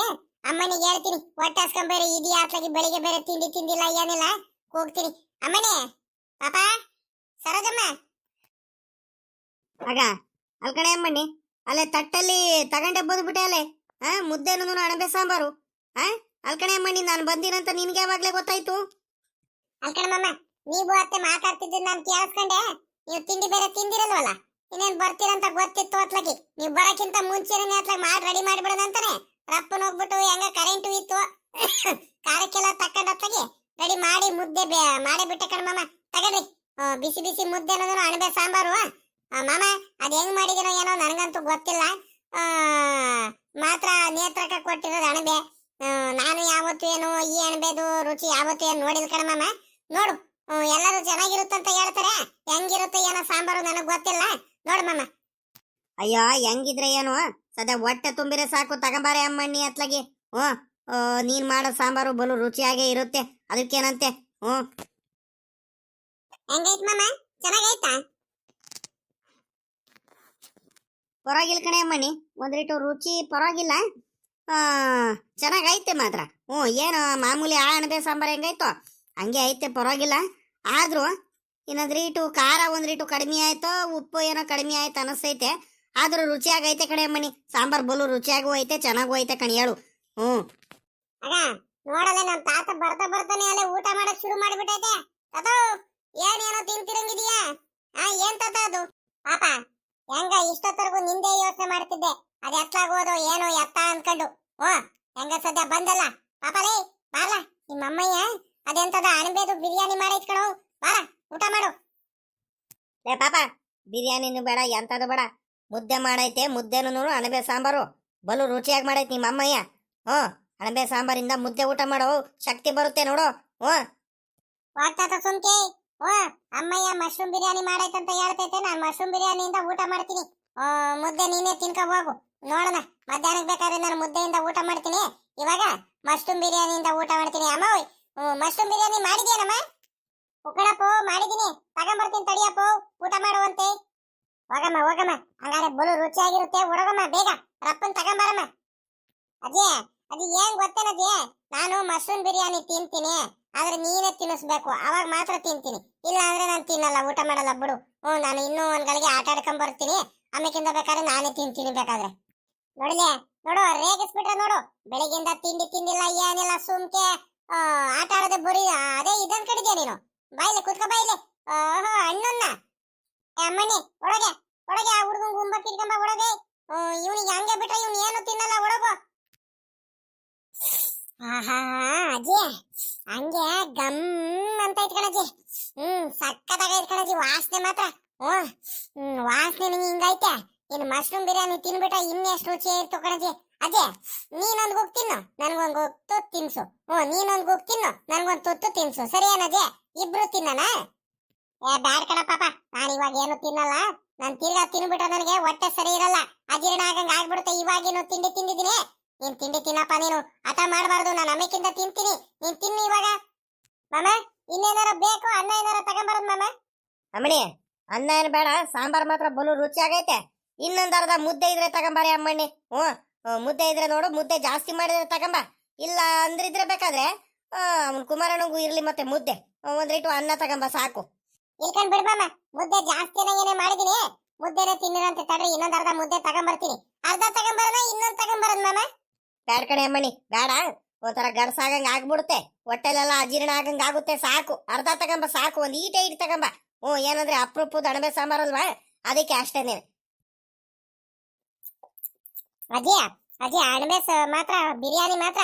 ಅಮ್ಮನಿಗೆ ಹೇಳ್ತೀನಿ ಹೊಟ್ಟೆ ಹಸ್ಕೊಂಡ್ ಬೇರೆ ಇದೆಯಾ ಅತ್ಲಾಗಿ ಬೆಳಿಗ್ಗೆ ಬೇರೆ ತಿಂಡಿ ತಿಂದಿಲ್ಲ ಏನಿಲ್ಲ ಹೋಗ್ತೀನಿ. ಅಮ್ಮನೆ ಪಾಪ ಸರೋಜಮ್ಮ. ಆಗ ಅಲ್ಕಡೆ ಅಮ್ಮಣ್ಣಿ ಅಲ್ಲೇ ತಟ್ಟಲ್ಲಿ ತಗೊಂಡೆ ಬಂದ್ಬಿಟ್ಟೆ ಅಲ್ಲೇ ಆ ಮುದ್ದೆನೂ ಅಣಬೆ ಸಾಂಬಾರು ಆ ಅಲ್ಕಡೆ ಅಮ್ಮಣ್ಣಿ ನಾನು ಬಂದಿನಂತ ನಿನ್ಗೆ ಯಾವಾಗ್ಲೇ ಗೊತ್ತಾಯ್ತು? ಅಲ್ಕಣಮ್ಮ ನೀವು ಅತ್ತೆ ಮಾತಾಡ್ತಿದ್ದು ನಾನು ಕೇಳಿಸ್ಕೊಂಡೆ ನೀವು ತಿಂಡಿ ಬೇರೆ ತಿಂದಿರಲ್ವಲ್ಲ? ಇನ್ನೇನ್ ಬರ್ತೀರಂತ ಗೊತ್ತಿತ್ತು ಅತ್ಲಗಿ. ನೀವು ಬರಕ್ಕಿಂತ ಮುಂಚೆನೇ ಅತ್ಲಾಗ ಮಾಡಿ ರೆಡಿ ಮಾಡಿಬಿಡೋಣ ಅಂತಾನೆ. ರಪ್ಪನ್ ಹೋಗ್ಬಿಟ್ಟು ಹೆಂಗ ಕರೆಂಟು ಇತ್ತು. ಕಾರಕ್ಕೆಲ್ಲ ತಕ್ಕಂಡ್ ಅತ್ಲಗಿ ರೆಡಿ ಮಾಡಿ ಮುದ್ದೆ ಮಾಡಿ ಬಿಟ್ಟೆ ಕಣ ತಗಡ್ರಿ ಆ, ಬಿಸಿ ಬಿಸಿ ಮುದ್ದೆ ಅನ್ನೋದು ಅಣಬೆ ಸಾಂಬಾರು. ಮಾಮ ಅದ್ ಹೆಂಗ್ ಮಾಡಿದಿರೋ ಏನೋ ನನಗಂತೂ ಗೊತ್ತಿಲ್ಲ. ಮಾತ್ರ ನೇತ್ರಕ ಕೊಟ್ಟಿರೋದು ಅಣಬೆ. ನಾನು ಯಾವತ್ತೂ ಏನು ಈ ಅಣಬೆದು ರುಚಿ ಯಾವತ್ತೂ ಏನು ನೋಡಿಲ್ ಕಣ ಮಾಮ. ನೋಡು. ಎಲ್ಲರೂ ಚೆನ್ನಾಗಿರುತ್ತಂತ ಹೇಳ್ತಾರೆ. ಹೆಂಗಿರುತ್ತೆ ಏನೋ ಸಾಂಬಾರು ನನಗ್ ಗೊತ್ತಿಲ್ಲ. ನೋಡು ಮಾಮ. ಅಯ್ಯೋ ಹೆಂಗಿದ್ರೆ ಏನು? ಸದ್ಯ ಹೊಟ್ಟೆ ತುಂಬಿರ ಸಾಕು ತಗೊಂಬಾರೆ ಅಮ್ಮಣ್ಣಿ ಅತ್ಲಾಗಿ. ಹ್ಞೂ ನೀನ್ ಮಾಡೋ ಸಾಂಬಾರು ಬಲು ರುಚಿಯಾಗೇ ಇರುತ್ತೆ. ಅದಕ್ಕೇನಂತೆ? ಹ್ಞೂ. ಹೆಂಗೈತ್ ಮಾಮ? ಚೆನ್ನಾಗೈತಾ? ಪರವಾಗಿಲ್ಲ ಕಣೆ ಅಮ್ಮಣ್ಣಿ. ಒಂದ್ರಿಟ್ಟು ರುಚಿ ಪರವಾಗಿಲ್ಲ. ಆ, ಚೆನ್ನಾಗೈತೆ ಮಾತ್ರ. ಹ್ಞೂ ಏನು ಮಾಮೂಲಿ ಆ ಅಣಬೆ ಸಾಂಬಾರು ಹೆಂಗೈತೋ? ಹಂಗೆ ಐತೆ ಪರವಾಗಿಲ್ಲ. ಆದ್ರೂ ಇನ್ನೊಂದು ರೀಟು ಖಾರ, ಒಂದ್ ರೀಟು ಕಡಿಮೆ ಆಯ್ತೋ, ಉಪ್ಪು ಏನೋ ಕಡಿಮೆ ಆಯ್ತು ಅನಿಸ್ತೈತೆ. ಆದ್ರೂ ರುಚಿಯಾಗೈತೆ ಕಣೆ ಮಣಿ ಸಾಂಬಾರ್ ಬಲು ರುಚಿಯಾಗೂ ಐತೆ, ಚೆನ್ನಾಗೂ ಐತೆ ಕಣಿ ಹೇಳು. ಹ್ಞೂ ನೋಡಲ್ಲ ನಮ್ಮ ತಾತ ಬರ್ತಾ ಬರ್ತಾನೆ ಅಲ್ಲೇ ಊಟ ಮಾಡಕ್ ಶುರು ಮಾಡಿಬಿಟ್ಟೈತೆ. ತಾತ, ಏನೇನೋ ತಿಂತಿರಂಗಿದೀಯಾ? ಆ, ಏನ್ ತಾತ ಅದು? ಪಾಪ, ಹೆಂಗ ಇಷ್ಟೊತ್ತರೆಗೂ ನಿಂದೆ ಯೋಚನೆ ಮಾಡ್ತಿದ್ದೆ. ಅದು ಎತ್ಲಾಗೋದು ಏನೋ ಎತ್ತ ಅನ್ಕೊಂಡು. ಓ, ಹೆಂಗ ಸದ್ಯ ಬಂದಲ್ಲ? ಪಾಪಲೇ ಬಾರ ನಿಮ್ಮ ಅಮ್ಮಯ್ಯ ಅದೆಂತದ ಅಣಬೇದು ಬಿರಿಯಾನಿ ಮಾಡೈತ್ ಕಣೋ. ಬಾರ. ಊಟ ಮಾಡು. ಲೇ ಪಾಪ ಬಿರಿಯಾನಿನೂ ಬೇಡ, ಎಂಥದ್ದು ಬೇಡ. ಮುದ್ದೆ ಮಾಡೈತೆ, ಮುದ್ದೆನೂ ಅಣಬೆ ಸಾಂಬಾರು. ಬಲು ರುಚಿಯಾಗಿ ಮಾಡೈತೆ ನಿಮ್ಮ ಅಮ್ಮಯ್ಯ. ಹ್ಞೂ, ಅಣಬೆ ಸಾಂಬಾರಿಂದ ಮುದ್ದೆ ಊಟ ಮಾಡೋ ಶಕ್ತಿ ಬರುತ್ತೆ ನೋಡು. ಹ್ಞೂ. ವಾಗ್ತಾತ ಸುಮ್ಕೆ ಓ ಅಮ್ಮಯ್ಯ ಮಶ್ರೂಮ್ ಬಿರಿಯಾನಿ ಮಾಡೈತಂತ ಹೇಳ್ತೈತೆ, ನಾನು ಮಶ್ರೂಮ್ ಬಿರಿಯಾನಿಯಿಂದ ಊಟ ಮಾಡ್ತೀನಿ. ಮುದ್ದೆ ನೀನೇ ತಿನ್ಕೊ ಹೋಗು. ನೋಡೋಣ, ಮಧ್ಯಾಹ್ನಕ್ಕೆ ಬೇಕಾದ್ರೆ ನಾನು ಮುದ್ದೆಯಿಂದ ಊಟ ಮಾಡ್ತೀನಿ. ಇವಾಗ ಮಶ್ರೂಮ್ ಬಿರಿಯಾನಿಯಿಂದ ಊಟ ಮಾಡ್ತೀನಿ. ಅಮ್ಮ ಮಶ್ರೂಮ್ ಬಿರಿಯಾನಿ ಮಾಡಿದ್ಯಾನಮ್ಮ? ಉಕ್ಕಣಪ್ಪ ಮಾಡಿದೀನಿ ತಗೊಂಬರ್ತೀನಿ ತಡಿಯಪ್ಪ. ಊಟ ಮಾಡುವಂತೆ. ಹೋಗಮ್ಮ ಹೋಗಮ್ಮ. ಹಂಗಾರೆ ಬಲು ರುಚಿಯಾಗಿರುತ್ತೆ. ಹೊರಗಮ್ಮ, ಬೇಗ. ರಪ್ಪನ್ ತಗೊಂಬರಮ್ಮ ಅದೇ ಅದು ಏನ್ ಗೊತ್ತೇನದೇ ನಾನು ಮಶ್ರೂಮ್ ಬಿರಿಯಾನಿ ತಿಂತೀನಿ. ಆದ್ರೆ ನೀನೇ ತಿನ್ನಿಸ್ಬೇಕು. ಅವಾಗ ಮಾತ್ರ ತಿಂತೀನಿ. ಇಲ್ಲ ಅಂದ್ರೆ ನಾನು ತಿನ್ನಲ್ಲ. ಊಟ ಮಾಡಲ್ಲ. ಬಿಡು. ಹ್ಞೂ, ನಾನು ಇನ್ನೂ ಒಂದ್ ಗಳಿಗೆ ಆಟ ಆಡ್ಕೊಂಡ್ ಬರ್ತೀನಿ. ಆಮೇಕಿಂದ ಬೇಕಾದ್ರೆ ನಾನೇ ತಿಂತೀನಿ ಬೇಕಾದ್ರೆ. ನೋಡಿಲೆ ನೋಡು, ರೇಗಿಸ್ಬಿಟ್ರೆ ನೋಡು. ಬೆಳಿಗ್ಗೆಯಿಂದ ತಿಂಡಿ ತಿಂದಿಲ್ಲ, ಏನಿಲ್ಲ, ಸುಮ್ಕೆ. ಆಟ ಆಡೋದೇ ಬರೀ, ಅದೇ ಇದನ್ ಕಡಿದ್ಯಾ ನೀನು. ಬಾಯ್ಲೆ, ಕುತ್ಕೋ ಬಾಯಿಲೆ. ಓಹೋ, ಅಣ್ಣನ್ನ. ಅಮ್ಮನೆ ಒಳಗೆ ಒಳಗೆ ಆ ಹುಡುಗಂಗ್ ಉಂಬ ಕಿಟ್ಕೊಂಬ ಒಳಗೆ. ಇವನಿಗೆ ಹಂಗೆ ಬಿಟ್ರೆ ಇವ್ನು ಏನು ತಿನ್ನಲ್ಲ, ಒಳಗೋ. ಆಹಾ, ಅಜ್ಜಿ, ಹಂಗೆ ಗಮ್ ಅಂತ ಇಟ್ಕೊಳಜ್ಜಿ ಹ್ಮ್ ಸಕ್ಕತ್ತಾಗೈತ್ ಇಟ್ಕೊಳಜ್ಜಿ ವಾಸನೆ ಮಾತ್ರ. ಹ್ಮ್ ವಾಸನೆ ನಿಂಗೆ ಹಿಂಗೈತೆ. ಇನ್ನು ಮಶ್ರೂಮ್ ಬಿರಿಯಾನಿ ತಿನ್ಬಿಟ್ರೆ ಇನ್ನೆಷ್ಟು ರುಚಿ ಇರ್ತು ಕಣಜ್ಜಿ ನೀನೊಂದು ಗುಕ್ ತಿನ್ನು, ನನ್ಗೊಂದು ತುತ್ತು ತಿನ್ಸು. ಹ್ಞೂ, ನೀನೊಂದು ಗುಕ್ ತಿನ್ನು, ನನ್ಗೊಂದು ತುತ್ತು ತಿನ್ಸು. ಸರಿ ಏನಜ್ಜಿ ಇಬ್ರು ತಿನ್ನಣ? ಏ, ಬ್ಯಾಡ ಕಣ ಪಾಪ. ನಾನು ಇವಾಗ ಏನು ತಿನ್ನಲ್ಲ. ನಾನ್ ತಿರ್ಗಾ ತಿನ್ಬಿಟ್ರೆ ನನಗೆ ಹೊಟ್ಟೆ ಸರಿ ಇರಲ್ಲ. ಅಜೀರ್ಣ ಆಗಂಗ ಆಗ್ಬಿಡುತ್ತೆ. ಇವಾಗೇನು ತಿಂಡಿ ತಿಂದಿದ್ದೀನಿ. ನೀನ್ ತಿಂಡಿ ತಿನ್ನಪ್ಪ, ನೀನು ಹಠ ಮಾಡಬಾರ್ದು. ನಾನು ಅಮ್ಮಕ್ಕಿಂತ ತಿಂತೀನಿ. ನೀನ್ ತಿನ್ನು ಇವಾಗ. ಮಾಮ, ಇನ್ನೇನಾರ ಬೇಕು? ಅನ್ನ ಏನಾರ ತಗೊಂಬರೋದ್ ಮಾಮ? ಅಮ್ಮಣಿ, ಅನ್ನ ಏನ್ ಬೇಡ. ಸಾಂಬಾರ್ ಮಾತ್ರ ಬಲು ರುಚಿ ಆಗೈತೆ ಇನ್ನೊಂದ್ ಅರ್ಧ ಮುದ್ದೆ ಇದ್ರೆ ತಗೊಂಬಾರಿ ಅಮ್ಮಣ್ಣಿ. ಹ್ಞೂ. ಮುದ್ದೆ ಇದ್ರೆ ನೋಡು ಮುದ್ದೆ ಜಾಸ್ತಿ ಮಾಡಿದ್ರೆ ತಗೊಂಬ. ಇಲ್ಲ ಅಂದ್ರಿದ್ರೆ ಬೇಕಾದ್ರೆ ಅವನ್ ಕುಮಾರಣ್ಣಗೂ ಇರ್ಲಿ ಮತ್ತೆ ಮುದ್ದೆ. ಒಂದ್ ರೇಟು ಅನ್ನ ತಗೊಂಬ ಸಾಕು. ಇಲ್ಕೊಂಡ್ ಬಿಡ್ ಮಾಮ ಮುದ್ದೆ ಜಾಸ್ತಿ ಏನೇ ಮಾಡಿದೀನಿ? ಮುದ್ದೆನೆ ತಿನ್ನಿರಂತೆ ತಡ್ರಿ ಇನ್ನೊಂದ್ ಅರ್ಧ ಮುದ್ದೆ ತಗೊಂಬರ್ತೀನಿ. ಅರ್ಧ ತಗೊಂಬರೋಣ ಇನ್ನೊಂದ್ ತಗೊಂಬರೋದ್ ಮಾಮ? ಬ್ಯಾಡ ಕಣೆ ಅಮ್ಮಣಿ ಬೇಡ ಒಂಥರ ಗಡ್ಸಾಗಂಗ್ ಆಗ್ಬಿಡುತ್ತೆ. ಹೊಟ್ಟೆಲೆಲ್ಲ ಅಜೀರ್ಣ ಆಗಂಗ್ ಆಗುತ್ತೆ ಸಾಕು. ಅರ್ಧ ತಗೊಂಬ ಸಾಕು. ಒಂದ್ ಈಟೆ ಇಟ್ ತಗೊಂಬ. ಹ್ಞೂ ಏನಂದ್ರೆ ಅಪ್ರೂಪದ ಅಣಬೆ ಸಾಂಬಾರಲ್ವಾ ಅದಕ್ಕೆ ಅಷ್ಟೇನೆ. ಅಜ್ಜಿ ಅಣಬೆ ಸ- ಮಾತ್ರ, ಬಿರಿಯಾನಿ ಮಾತ್ರ.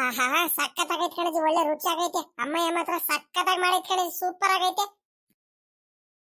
ಆಹಾ ಸಕ್ಕತ್ತಾಗಿ ಕಣಜಿ ಒಳ್ಳೆ ರುಚಿ ಆಗೈತೆ ಅಮ್ಮಯ್ಯ ಮಾತ್ರ ಸಖತ್ತಾಗಿ ಮಾಡೈತೆ ಕಣಜಿ ಸೂಪರ್ ಆಗೈತೆ